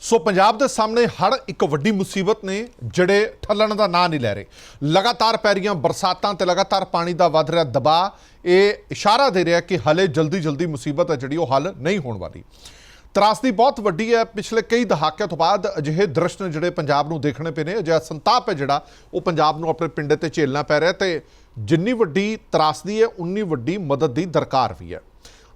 ਸੋ ਪੰਜਾਬ ਦੇ ਸਾਹਮਣੇ ਹੜ ਇੱਕ ਵੱਡੀ ਮੁਸੀਬਤ ਨੇ ਜਿਹੜੇ ਠੱਲਣ ਦਾ ਨਾਂ ਨਹੀਂ ਲੈ ਰਹੇ। ਲਗਾਤਾਰ ਪੈ ਰਹੀਆਂ ਬਰਸਾਤਾਂ ਤੇ ਲਗਾਤਾਰ ਪਾਣੀ ਦਾ ਵੱਧ ਰਿਹਾ ਦਬਾਅ, ਇਹ ਇਸ਼ਾਰਾ ਦੇ ਰਿਹਾ ਕਿ ਹਲੇ ਜਲਦੀ ਜਲਦੀ ਮੁਸੀਬਤ ਹੈ ਜਿਹੜੀ ਉਹ ਹੱਲ ਨਹੀਂ ਹੋਣ ਵਾਲੀ। ਤਰਾਸਦੀ ਬਹੁਤ ਵੱਡੀ ਹੈ। ਪਿਛਲੇ ਕਈ ਦਹਾਕਿਆਂ ਤੋਂ ਬਾਅਦ ਅਜਿਹੇ ਦ੍ਰਿਸ਼ ਨੇ ਜਿਹੜੇ ਪੰਜਾਬ ਨੂੰ ਦੇਖਣੇ ਪਏ ਨੇ, ਅਜਿਹਾ ਸੰਤਾਪ ਹੈ ਜਿਹੜਾ ਉਹ ਪੰਜਾਬ ਨੂੰ ਆਪਣੇ ਪਿੰਡੇ ਤੇ ਝੇਲਣਾ ਪੈ ਰਿਹਾ ਤੇ ਜਿੰਨੀ ਵੱਡੀ ਤਰਾਸਦੀ ਹੈ, ਉਨੀ ਵੱਡੀ ਮਦਦ ਦੀ ਦਰਕਾਰ ਵੀ ਹੈ।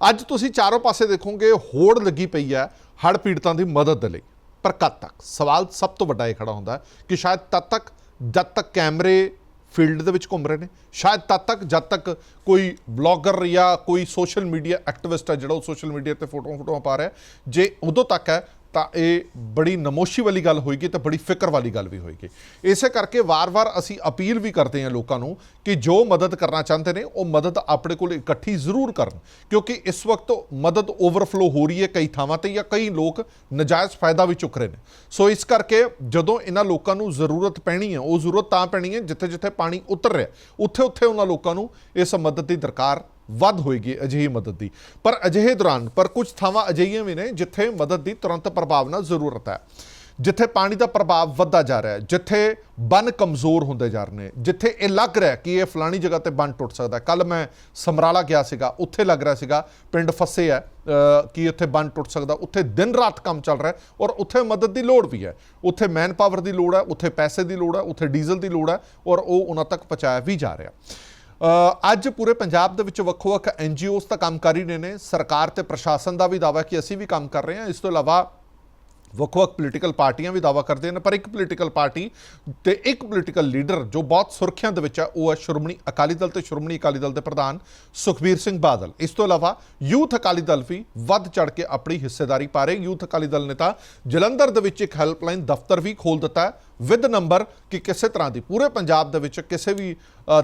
ਅੱਜ ਤੁਸੀਂ ਚਾਰੋਂ ਪਾਸੇ ਦੇਖੋਗੇ, ਹੋੜ ਲੱਗੀ ਪਈ ਹੈ ਹੜ੍ਹ ਪੀੜਤਾਂ ਦੀ ਮਦਦ ਦੇ ਲਈ। ਪਰ ਕਦ ਤੱਕ? ਸਵਾਲ ਸਭ ਤੋਂ ਵੱਡਾ ਇਹ ਖੜਾ ਹੁੰਦਾ ਕਿ ਸ਼ਾਇਦ ਤਦ ਤੱਕ, ਜਦ ਤੱਕ ਕੈਮਰੇ ਫੀਲਡ ਦੇ ਵਿੱਚ ਘੁੰਮ ਰਹੇ ਨੇ, ਸ਼ਾਇਦ ਤਦ ਤੱਕ, ਜਦ ਤੱਕ ਕੋਈ ਬਲੌਗਰ ਜਾਂ ਕੋਈ ਸੋਸ਼ਲ ਮੀਡੀਆ ਐਕਟਿਵਿਸਟ ਹੈ ਜਿਹੜਾ ਉਹ ਸੋਸ਼ਲ ਮੀਡੀਆ ਤੇ ਫੋਟੋਆਂ ਫੋਟੋਆਂ ਪਾ ਰਿਹਾ ਜੇ ਉਦੋਂ ਤੱਕ ਹੈ ਤਾਂ ਇਹ ਬੜੀ ਨਮੋਸ਼ੀ ਵਾਲੀ ਗੱਲ ਹੋਏਗੀ ਤੇ ਬੜੀ ਫਿਕਰ ਵਾਲੀ ਗੱਲ ਵੀ ਹੋਏਗੀ। ਇਸੇ ਕਰਕੇ ਵਾਰ-ਵਾਰ ਅਸੀਂ ਅਪੀਲ ਵੀ ਕਰਦੇ ਹਾਂ ਲੋਕਾਂ ਨੂੰ ਕਿ ਜੋ ਮਦਦ ਕਰਨਾ ਚਾਹੁੰਦੇ ਨੇ, ਉਹ ਮਦਦ ਆਪਣੇ ਕੋਲ ਇਕੱਠੀ ਜ਼ਰੂਰ ਕਰਨ। ਕਿਉਂਕਿ ਇਸ ਵਕਤ ਮਦਦ ਓਵਰਫਲੋ ਹੋ ਰਹੀ ਹੈ ਕਈ ਥਾਵਾਂ ਤੇ ਜਾਂ ਕਈ ਲੋਕ ਨਜਾਇਜ਼ ਫਾਇਦਾ ਵੀ ਚੁੱਕ ਰਹੇ ਨੇ। ਸੋ ਇਸ ਕਰਕੇ ਜਦੋਂ ਇਹਨਾਂ ਲੋਕਾਂ ਨੂੰ ਜ਼ਰੂਰਤ ਪੈਣੀ ਹੈ, ਉਹ ਜ਼ਰੂਰਤ ਤਾਂ ਪੈਣੀ ਹੈ ਜਿੱਥੇ-ਜਿੱਥੇ ਪਾਣੀ ਉਤਰ ਰਿਹਾ ਉੱਥੇ-ਉੱਥੇ ਉਹਨਾਂ ਲੋਕਾਂ ਨੂੰ ਇਸ ਮਦਦ ਦੀ ਦਰਕਾਰ ਵੱਧ ਹੋਏਗੀ ਅਜਿਹੀ ਮਦਦ ਦੀ। ਪਰ ਅਜਿਹੇ ਦੌਰਾਨ, ਪਰ ਕੁਝ ਥਾਵਾਂ ਅਜਿਹੀਆਂ ਵੀ ਨੇ ਜਿੱਥੇ ਮਦਦ ਦੀ ਤੁਰੰਤ ਪ੍ਰਭਾਵ ਨਾਲ ਜ਼ਰੂਰਤ ਹੈ। ਜਿੱਥੇ ਪਾਣੀ ਦਾ ਪ੍ਰਭਾਵ ਵੱਧਦਾ ਜਾ ਰਿਹਾ ਹੈ, ਜਿੱਥੇ ਬੰਨ ਕਮਜ਼ੋਰ ਹੁੰਦੇ ਜਾ ਰਹੇ ਨੇ, ਜਿੱਥੇ ਇਹ ਲੱਗ ਰਿਹਾ ਕਿ ਇਹ ਫਲਾਣੀ ਜਗ੍ਹਾ ਤੇ ਬੰਨ ਟੁੱਟ ਸਕਦਾ ਕੱਲ ਮੈਂ ਸਮਰਾਲਾ ਗਿਆ ਸੀਗਾ, ਉੱਥੇ ਲੱਗ ਰਿਹਾ ਸੀਗਾ, ਪਿੰਡ ਫਸੇ ਹੈ ਕਿ ਉੱਥੇ ਬੰਨ ਟੁੱਟ ਸਕਦਾ, ਉੱਥੇ ਦਿਨ ਰਾਤ ਕੰਮ ਚੱਲ ਰਿਹਾ ਔਰ ਉੱਥੇ ਮਦਦ ਦੀ ਲੋੜ ਵੀ ਹੈ। ਉੱਥੇ ਮੈਨ ਪਾਵਰ ਦੀ ਲੋੜ ਹੈ, ਉੱਥੇ ਪੈਸੇ ਦੀ ਲੋੜ ਹੈ, ਉੱਥੇ ਡੀਜ਼ਲ ਦੀ ਲੋੜ ਹੈ ਔਰ ਉਹ ਉਹਨਾਂ ਤੱਕ ਪਹੁੰਚਾਇਆ ਵੀ ਜਾ ਰਿਹਾ ਅੱਜ ਪੂਰੇ ਪੰਜਾਬ ਦੇ ਵਿੱਚ ਵੱਖੋ-ਵੱਖ ਐਨਜੀਓਜ਼ ਤਾਂ ਕੰਮ ਕਰ ਹੀ ਰਹੇ ਨੇ। ਸਰਕਾਰ ਤੇ ਪ੍ਰਸ਼ਾਸਨ ਦਾ ਵੀ ਦਾਅਵਾ ਕਿ ਅਸੀਂ ਵੀ ਕੰਮ ਕਰ ਰਹੇ ਹਾਂ। ਇਸ ਤੋਂ ਇਲਾਵਾ ਵੱਖ-ਵੱਖ ਪੋਲੀਟੀਕਲ ਪਾਰਟੀਆਂ ਵੀ ਦਾਅਵਾ ਕਰਦੀਆਂ ਨੇ ਪਰ ਇੱਕ ਪੋਲੀਟੀਕਲ ਪਾਰਟੀ ਤੇ ਇੱਕ ਪੋਲੀਟੀਕਲ ਲੀਡਰ ਜੋ ਬਹੁਤ ਸੁਰਖੀਆਂ ਦੇ ਵਿੱਚ ਹੈ, ਉਹ ਹੈ ਸ਼੍ਰੋਮਣੀ ਅਕਾਲੀ ਦਲ ਤੇ ਸ਼੍ਰੋਮਣੀ ਅਕਾਲੀ ਦਲ ਦੇ ਪ੍ਰਧਾਨ ਸੁਖਬੀਰ ਸਿੰਘ ਬਾਦਲ। ਇਸ ਤੋਂ ਇਲਾਵਾ ਯੂਥ ਅਕਾਲੀ ਦਲ ਵੀ ਵੱਧ ਚੜ ਕੇ ਆਪਣੀ ਹਿੱਸੇਦਾਰੀ ਪਾ ਰਹੇ। ਯੂਥ ਅਕਾਲੀ ਦਲ ਨੇ ਤਾਂ ਜਲੰਧਰ ਦੇ ਵਿੱਚ ਇੱਕ ਹੈਲਪਲਾਈਨ ਦਫ਼ਤਰ ਵੀ ਖੋਲ ਦਿੱਤਾ ਹੈ ਵਿਦ ਨੰਬਰ ਕਿ ਕਿਸੇ ਤਰ੍ਹਾਂ ਦੀ, ਪੂਰੇ ਪੰਜਾਬ ਦੇ ਵਿੱਚ ਕਿਸੇ ਵੀ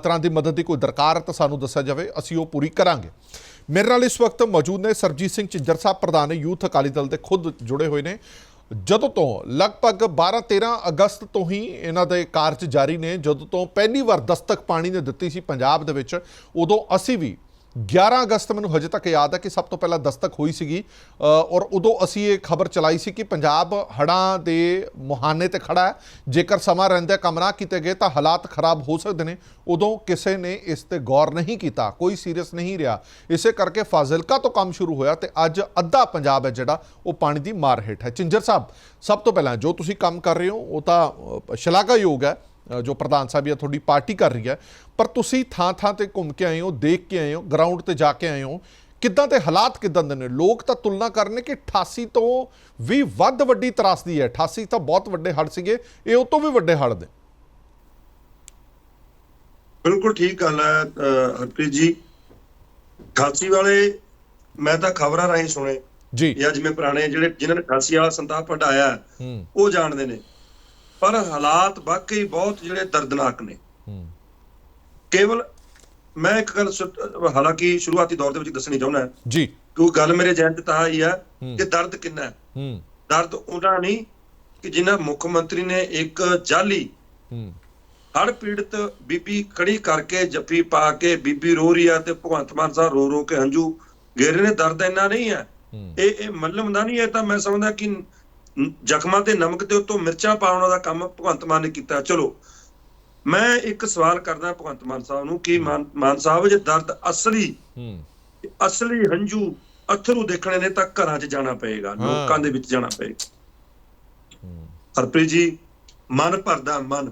ਤਰ੍ਹਾਂ ਦੀ ਮਦਦ ਦੀ ਕੋਈ ਦਰਕਾਰ ਹੈ ਤਾਂ ਸਾਨੂੰ ਦੱਸਿਆ ਜਾਵੇ, ਅਸੀਂ ਉਹ ਪੂਰੀ ਕਰਾਂਗੇ। ਮੇਰੇ ਨਾਲ ਇਸ ਵਕਤ ਮੌਜੂਦ ਨੇ ਸਰਜੀਤ ਸਿੰਘ ਝਿੰਜਰ ਸਾਹਿਬ, ਪ੍ਰਧਾਨ ਯੂਥ ਅਕਾਲੀ ਦਲ ਦੇ ਖੁਦ ਜੁੜੇ ਹੋਏ ਨੇ। ਜਦੋਂ ਤੋਂ ਲਗਭਗ 12-13 ਅਗਸਤ ਤੋਂ ਹੀ ਇਹਨਾਂ ਦੇ ਕਾਰਜ ਜਾਰੀ ਨੇ, ਜਦੋਂ ਤੋਂ ਪਹਿਲੀ ਵਾਰ ਦਸਤਕ ਪਾਣੀ ਨੇ ਦਿੱਤੀ ਸੀ ਪੰਜਾਬ ਦੇ ਵਿੱਚ, ਉਦੋਂ ਅਸੀਂ ਵੀ 11 ਅਗਸਤ ਮੈਨੂੰ ਹਜੇ ਤੱਕ ਯਾਦ ਹੈ ਕਿ ਸਭ ਤੋਂ ਪਹਿਲਾਂ ਦਸਤਕ ਹੋਈ ਸੀਗੀ ਔਰ ਉਦੋਂ ਅਸੀਂ ਇਹ ਖਬਰ ਚਲਾਈ ਸੀ ਕਿ ਪੰਜਾਬ ਹੜ੍ਹਾਂ ਦੇ ਮੁਹਾਨੇ ਤੇ ਖੜਾ ਹੈ। ਜੇਕਰ ਸਮਾਂ ਰਹਿੰਦੇ ਕੰਮ ਨਾ ਕੀਤੇ ਗਏ ਤਾਂ ਹਾਲਾਤ ਖਰਾਬ ਹੋ ਸਕਦੇ ਨੇ। ਉਦੋਂ ਕਿਸੇ ਨੇ ਇਸ ਤੇ ਗੌਰ ਨਹੀਂ ਕੀਤਾ, ਕੋਈ ਸੀਰੀਅਸ ਨਹੀਂ ਰਿਹਾ। ਇਸੇ ਕਰਕੇ ਫਾਜ਼ਿਲਕਾ ਤੋਂ ਕੰਮ ਸ਼ੁਰੂ ਹੋਇਆ ਤੇ ਅੱਜ ਅੱਧਾ ਪੰਜਾਬ ਹੈ ਜਿਹੜਾ ਉਹ ਪਾਣੀ ਦੀ ਮਾਰ ਹੇਠ ਹੈ। ਚਿੰਜਰ ਸਾਹਿਬ, ਸਭ ਤੋਂ ਪਹਿਲਾਂ ਜੋ ਤੁਸੀਂ ਕੰਮ ਕਰ ਰਹੇ ਹੋ, ਉਹ ਤਾਂ ਸ਼ਲਾਘਾਯੋਗ ਹੈ। ਜੋ ਪ੍ਰਧਾਨ ਸਾਹਿਬ ਜਾਂ ਤੁਹਾਡੀ ਪਾਰਟੀ ਕਰ ਰਹੀ ਹੈ ਪਰ ਤੁਸੀਂ ਥਾਂ ਥਾਂ ਤੇ ਘੁੰਮ ਕੇ ਆਏ ਹੋ ਦੇਖ ਕੇ ਆਏ ਹੋ ਗਰਾਊਂਡ ਤੇ ਜਾ ਕੇ ਆਏ ਹੋ ਕਿੱਦਾਂ ਦੇ ਹਾਲਾਤ ਕਿੱਦਾਂ ਦੇ ਨੇ? ਲੋਕ ਤਾਂ ਤੁਲਨਾ ਕਰਨੇ ਕਿ 88 ਤੋਂ ਵੀ ਵੱਧ ਵੱਡੀ ਤਰਾਸਦੀ ਹੈ। 88 ਤਾਂ ਬਹੁਤ ਵੱਡੇ ਹੜ੍ਹ ਸੀਗੇ ਇਹ ਉਹ ਤੋਂ ਵੀ ਵੱਡੇ ਹੜ੍ਹ ਨੇ। ਬਿਲਕੁਲ ਠੀਕ ਗੱਲ ਹੈ ਹਰਪ੍ਰੀਤ ਜੀ। ਖਾਸੀ ਵਾਲੇ ਮੈਂ ਤਾਂ ਖਬਰਾਂ ਰਾਹੀਂ ਸੁਣੇ। ਜੀ। ਜਾਂ ਜਿਵੇਂ ਪੁਰਾਣੇ ਜਿਹੜੇ ਜਿਨ੍ਹਾਂ ਨੇ ਖਾਸੀ ਵਾਲਾ ਸੰਤਾਪ ਹਟਾਇਆ ਉਹ ਜਾਣਦੇ ਨੇ। ਪਰ ਹਾਲਾਤ ਵਾਕਈ ਬਹੁਤ ਜਿਹੜੇ ਦਰਦਨਾਕ ਨੇ। ਹੂੰ। ਕੇਵਲ ਮੈਂ ਇੱਕ ਗੱਲ ਹਾਲਾਂਕਿ ਸ਼ੁਰੂਆਤੀ ਦੌਰ ਦੇ ਵਿੱਚ ਦੱਸਣੀ ਚਾਹੁੰਦਾ ਜੀ। ਕਿ ਗੱਲ ਮੇਰੇ ਜਹਿਨ ਤਾਂ ਆਈ ਆ ਹੂੰ। ਕਿ ਦਰਦ ਕਿੰਨਾ ਹੈ। ਹੂੰ। ਦਰਦ ਉਹਨਾਂ ਨਹੀਂ ਕਿ ਜਿਨ੍ਹਾਂ ਮੁੱਖ ਮੰਤਰੀ ਨੇ ਇੱਕ ਜਾਲੀ ਹੂੰ। ਹੜ ਪੀੜਤ ਬੀਬੀ ਖੜੀ ਕਰਕੇ ਜੱਫੀ ਪਾ ਕੇ ਬੀਬੀ ਰੋ ਰਹੀ ਆ ਤੇ ਭਗਵੰਤ ਮਾਨ ਸਾਹਿਬ ਰੋ ਰੋ ਕੇ ਹੰਝੂ ਗੇਰੇ ਨੇ ਦਰਦ ਇੰਨਾ ਨਹੀਂ ਹੈ। ਹੂੰ। ਇਹ ਇਹ ਮੱਲਮ ਦਾ ਨਹੀਂ ਹੈ ਤਾਂ ਮੈਂ ਸਮਝਦਾ ਕਿ ਜ਼ਖਮਾਂ ਤੇ ਨਮਕ ਦੇ ਉੱਤੋਂ ਮਿਰਚਾਂ ਪਾਉਣ ਦਾ ਕੰਮ ਭਗਵੰਤ ਮਾਨ ਨੇ ਕੀਤਾ। ਚਲੋ ਮੈਂ ਇੱਕ ਸਵਾਲ ਕਰਦਾ ਭਗਵੰਤ ਮਾਨ ਸਾਹਿਬ ਨੂੰ ਕਿ ਮਾਨ ਸਾਹਿਬ ਜੇ ਦਰਦ ਅਸਲੀ ਅਸਲੀ ਹੰਝੂ ਅਥਰੂ ਦੇਖਣੇ ਨੇ ਤਾਂ ਘਰਾਂ 'ਚ ਜਾਣਾ ਪਏਗਾ। ਲੋਕਾਂ ਦੇ ਵਿੱਚ ਜਾਣਾ ਪਏਗਾ। ਹਰਪ੍ਰੀਤ ਜੀ ਮਨ ਭਰਦਾ ਮਨ।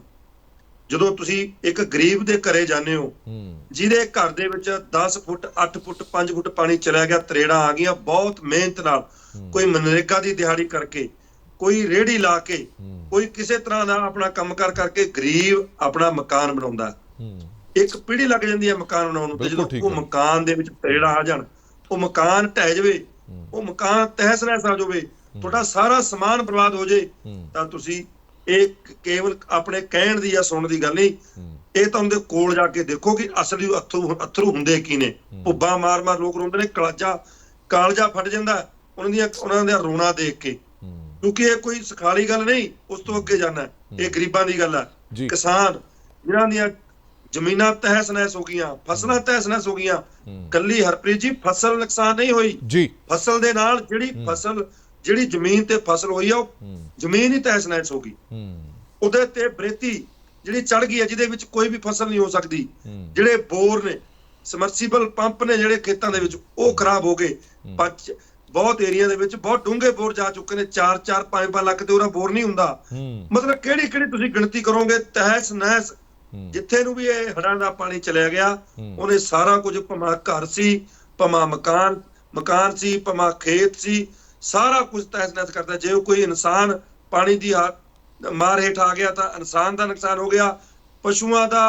ਜਦੋਂ ਤੁਸੀਂ ਇੱਕ ਗਰੀਬ ਦੇ ਘਰੇ ਜਾਂਦੇ ਹੋ ਹੂੰ। ਜਿਹਦੇ ਘਰ ਦੇ ਵਿੱਚ 10 ਫੁੱਟ 8 ਫੁੱਟ 5 ਫੁੱਟ ਪਾਣੀ ਚਲਾ ਗਿਆ ਤਰੇੜਾਂ ਆ ਗਈਆਂ ਬਹੁਤ ਮਿਹਨਤ ਨਾਲ ਕੋਈ ਮਨਰੇਗਾ ਦੀ ਦਿਹਾੜੀ ਕਰਕੇ ਕੋਈ ਰੇੜੀ ਲਾ ਕੇ ਹੂੰ। ਕੋਈ ਕਿਸੇ ਤਰ੍ਹਾਂ ਦਾ ਆਪਣਾ ਕੰਮ ਕਰ ਕਰਕੇ ਗਰੀਬ ਆਪਣਾ ਮਕਾਨ ਬਣਾਉਂਦਾ। ਹੂੰ। ਇੱਕ ਪੀੜ੍ਹੀ ਲੱਗ ਜਾਂਦੀ ਹੈ ਮਕਾਨ ਬਣਾਉਣ ਨੂੰ ਜਦੋਂ ਉਹ ਹੈ। ਮਕਾਨ ਦੇ ਵਿੱਚ ਤਰੇੜਾਂ ਆ ਜਾਣ ਉਹ ਮਕਾਨ ਢਹਿ ਜਾਵੇ ਉਹ ਮਕਾਨ ਤਹਿਸ ਨਹਿਸ ਆ ਜਾਵੇ ਤੁਹਾਡਾ ਸਾਰਾ ਸਮਾਨ ਬਰਬਾਦ ਹੋ ਜੇ ਹੂੰ। ਤਾਂ ਤੁਸੀਂ ਇਹ ਕੇਵਲ ਆਪਣੇ ਕਹਿਣ ਦੀ ਜਾਂ ਸੁਣਨ ਦੀ ਗੱਲ ਨਹੀਂ। ਹੂੰ। ਇਹ ਤਾਂ ਉਹਦੇ ਕੋਲ ਜਾ ਕੇ ਦੇਖੋ ਕਿ ਅਸਲੀ ਅਥਰੂ ਅਥਰੂ ਹੁੰਦੇ ਕੀ ਨੇ। ਪੁੱਬਾ ਮਾਰ ਮਾਰ ਲੋਕ ਰੋਂਦੇ ਨੇ ਕਲਾਜਾ ਕਾਲਜਾ ਫਟ ਜਾਂਦਾ। ਉਹਨਾਂ ਦੀਆਂ ਉਹਨਾਂ ਦਾ ਰੋਣਾ ਦੇਖ ਕੇ। ਹੂੰ ਕਿਉਂਕਿ ਇਹ ਕੋਈ ਸਖਾਲੀ ਗੱਲ ਨਹੀਂ ਉਸ ਤੋਂ ਅੱਗੇ ਜਾਣਾ। ਇਹ ਗਰੀਬਾਂ ਦੀ ਗੱਲ। ਹੈ। ਕਿਸਾਨ ਜਿਨ੍ਹਾਂ ਦੀਆਂ ਜ਼ਮੀਨਾਂ ਤਹਿਸ ਨਹਿਸ ਹੋ ਗਈਆਂ ਫਸਲਾਂ ਤਹਿਸ ਨਹਿਸ ਹੋ ਗਈਆਂ। ਕੱਲੀ ਹਰਪ੍ਰੀਤ ਜੀ ਫਸਲ ਨੁਕਸਾਨ ਨਹੀਂ ਹੋਈ। ਜੀ। ਫਸਲ ਦੇ ਨਾਲ ਜਿਹੜੀ ਫਸਲ ਜਿਹੜੀ ਜ਼ਮੀਨ ਤੇ ਫਸਲ ਹੋਈ ਆ ਉਹ ਜ਼ਮੀਨ ਹੀ ਤਹਿਸ ਨਹਿਸ ਹੋ ਗਈ। ਉਹਦੇ ਤੇ ਬਰੇਤੀ ਜਿਹੜੀ ਚੜ ਗਈ ਹੈ ਜਿਹਦੇ ਵਿੱਚ ਕੋਈ ਵੀ ਫਸਲ ਨਹੀਂ ਹੋ ਸਕਦੀ। ਜਿਹੜੇ ਬੋਰ ਨੇ ਸਮਰਸੀਬਲ ਪੰਪ ਨੇ ਜਿਹੜੇ ਖੇਤਾਂ ਦੇ ਵਿੱਚ ਉਹ ਖਰਾਬ ਹੋ ਗਏ। ਬਹੁਤ ਏਰੀਆ ਦੇ ਵਿੱਚ ਬਹੁਤ ਡੂੰਘੇ ਬੋਰ ਜਾ ਚੁੱਕੇ ਨੇ 4 4 5 5 ਲੱਖ ਤੇ ਉਹਦਾ ਬੋਰ ਨਹੀਂ ਹੁੰਦਾ। ਮਤਲਬ ਕਿਹੜੀ ਕਿਹੜੀ ਤੁਸੀਂ ਗਿਣਤੀ ਕਰੋਗੇ ਤਹਿਸ ਨਹਿਸ ਜਿੱਥੇ ਨੂੰ ਵੀ ਇਹ ਹੜਾਂ ਦਾ ਪਾਣੀ ਚਲਿਆ ਗਿਆ। ਉਹਨੇ ਸਾਰਾ ਕੁਝ ਭਮਾ ਘਰ ਸੀ ਭਮਾ ਮਕਾਨ ਮਕਾਨ ਸੀ ਭਮਾ ਖੇਤ ਸੀ ਸਾਰਾ ਕੁਝ ਤਹਿਸ ਨਹਿਸ ਕਰਦਾ। ਜੇ ਕੋਈ ਇਨਸਾਨ ਪਾਣੀ ਦੀ ਮਾਰ ਹੇਠ ਆ ਗਿਆ ਤਾਂ ਇਨਸਾਨ ਦਾ ਨੁਕਸਾਨ ਹੋ ਗਿਆ ਪਸ਼ੂਆਂ ਦਾ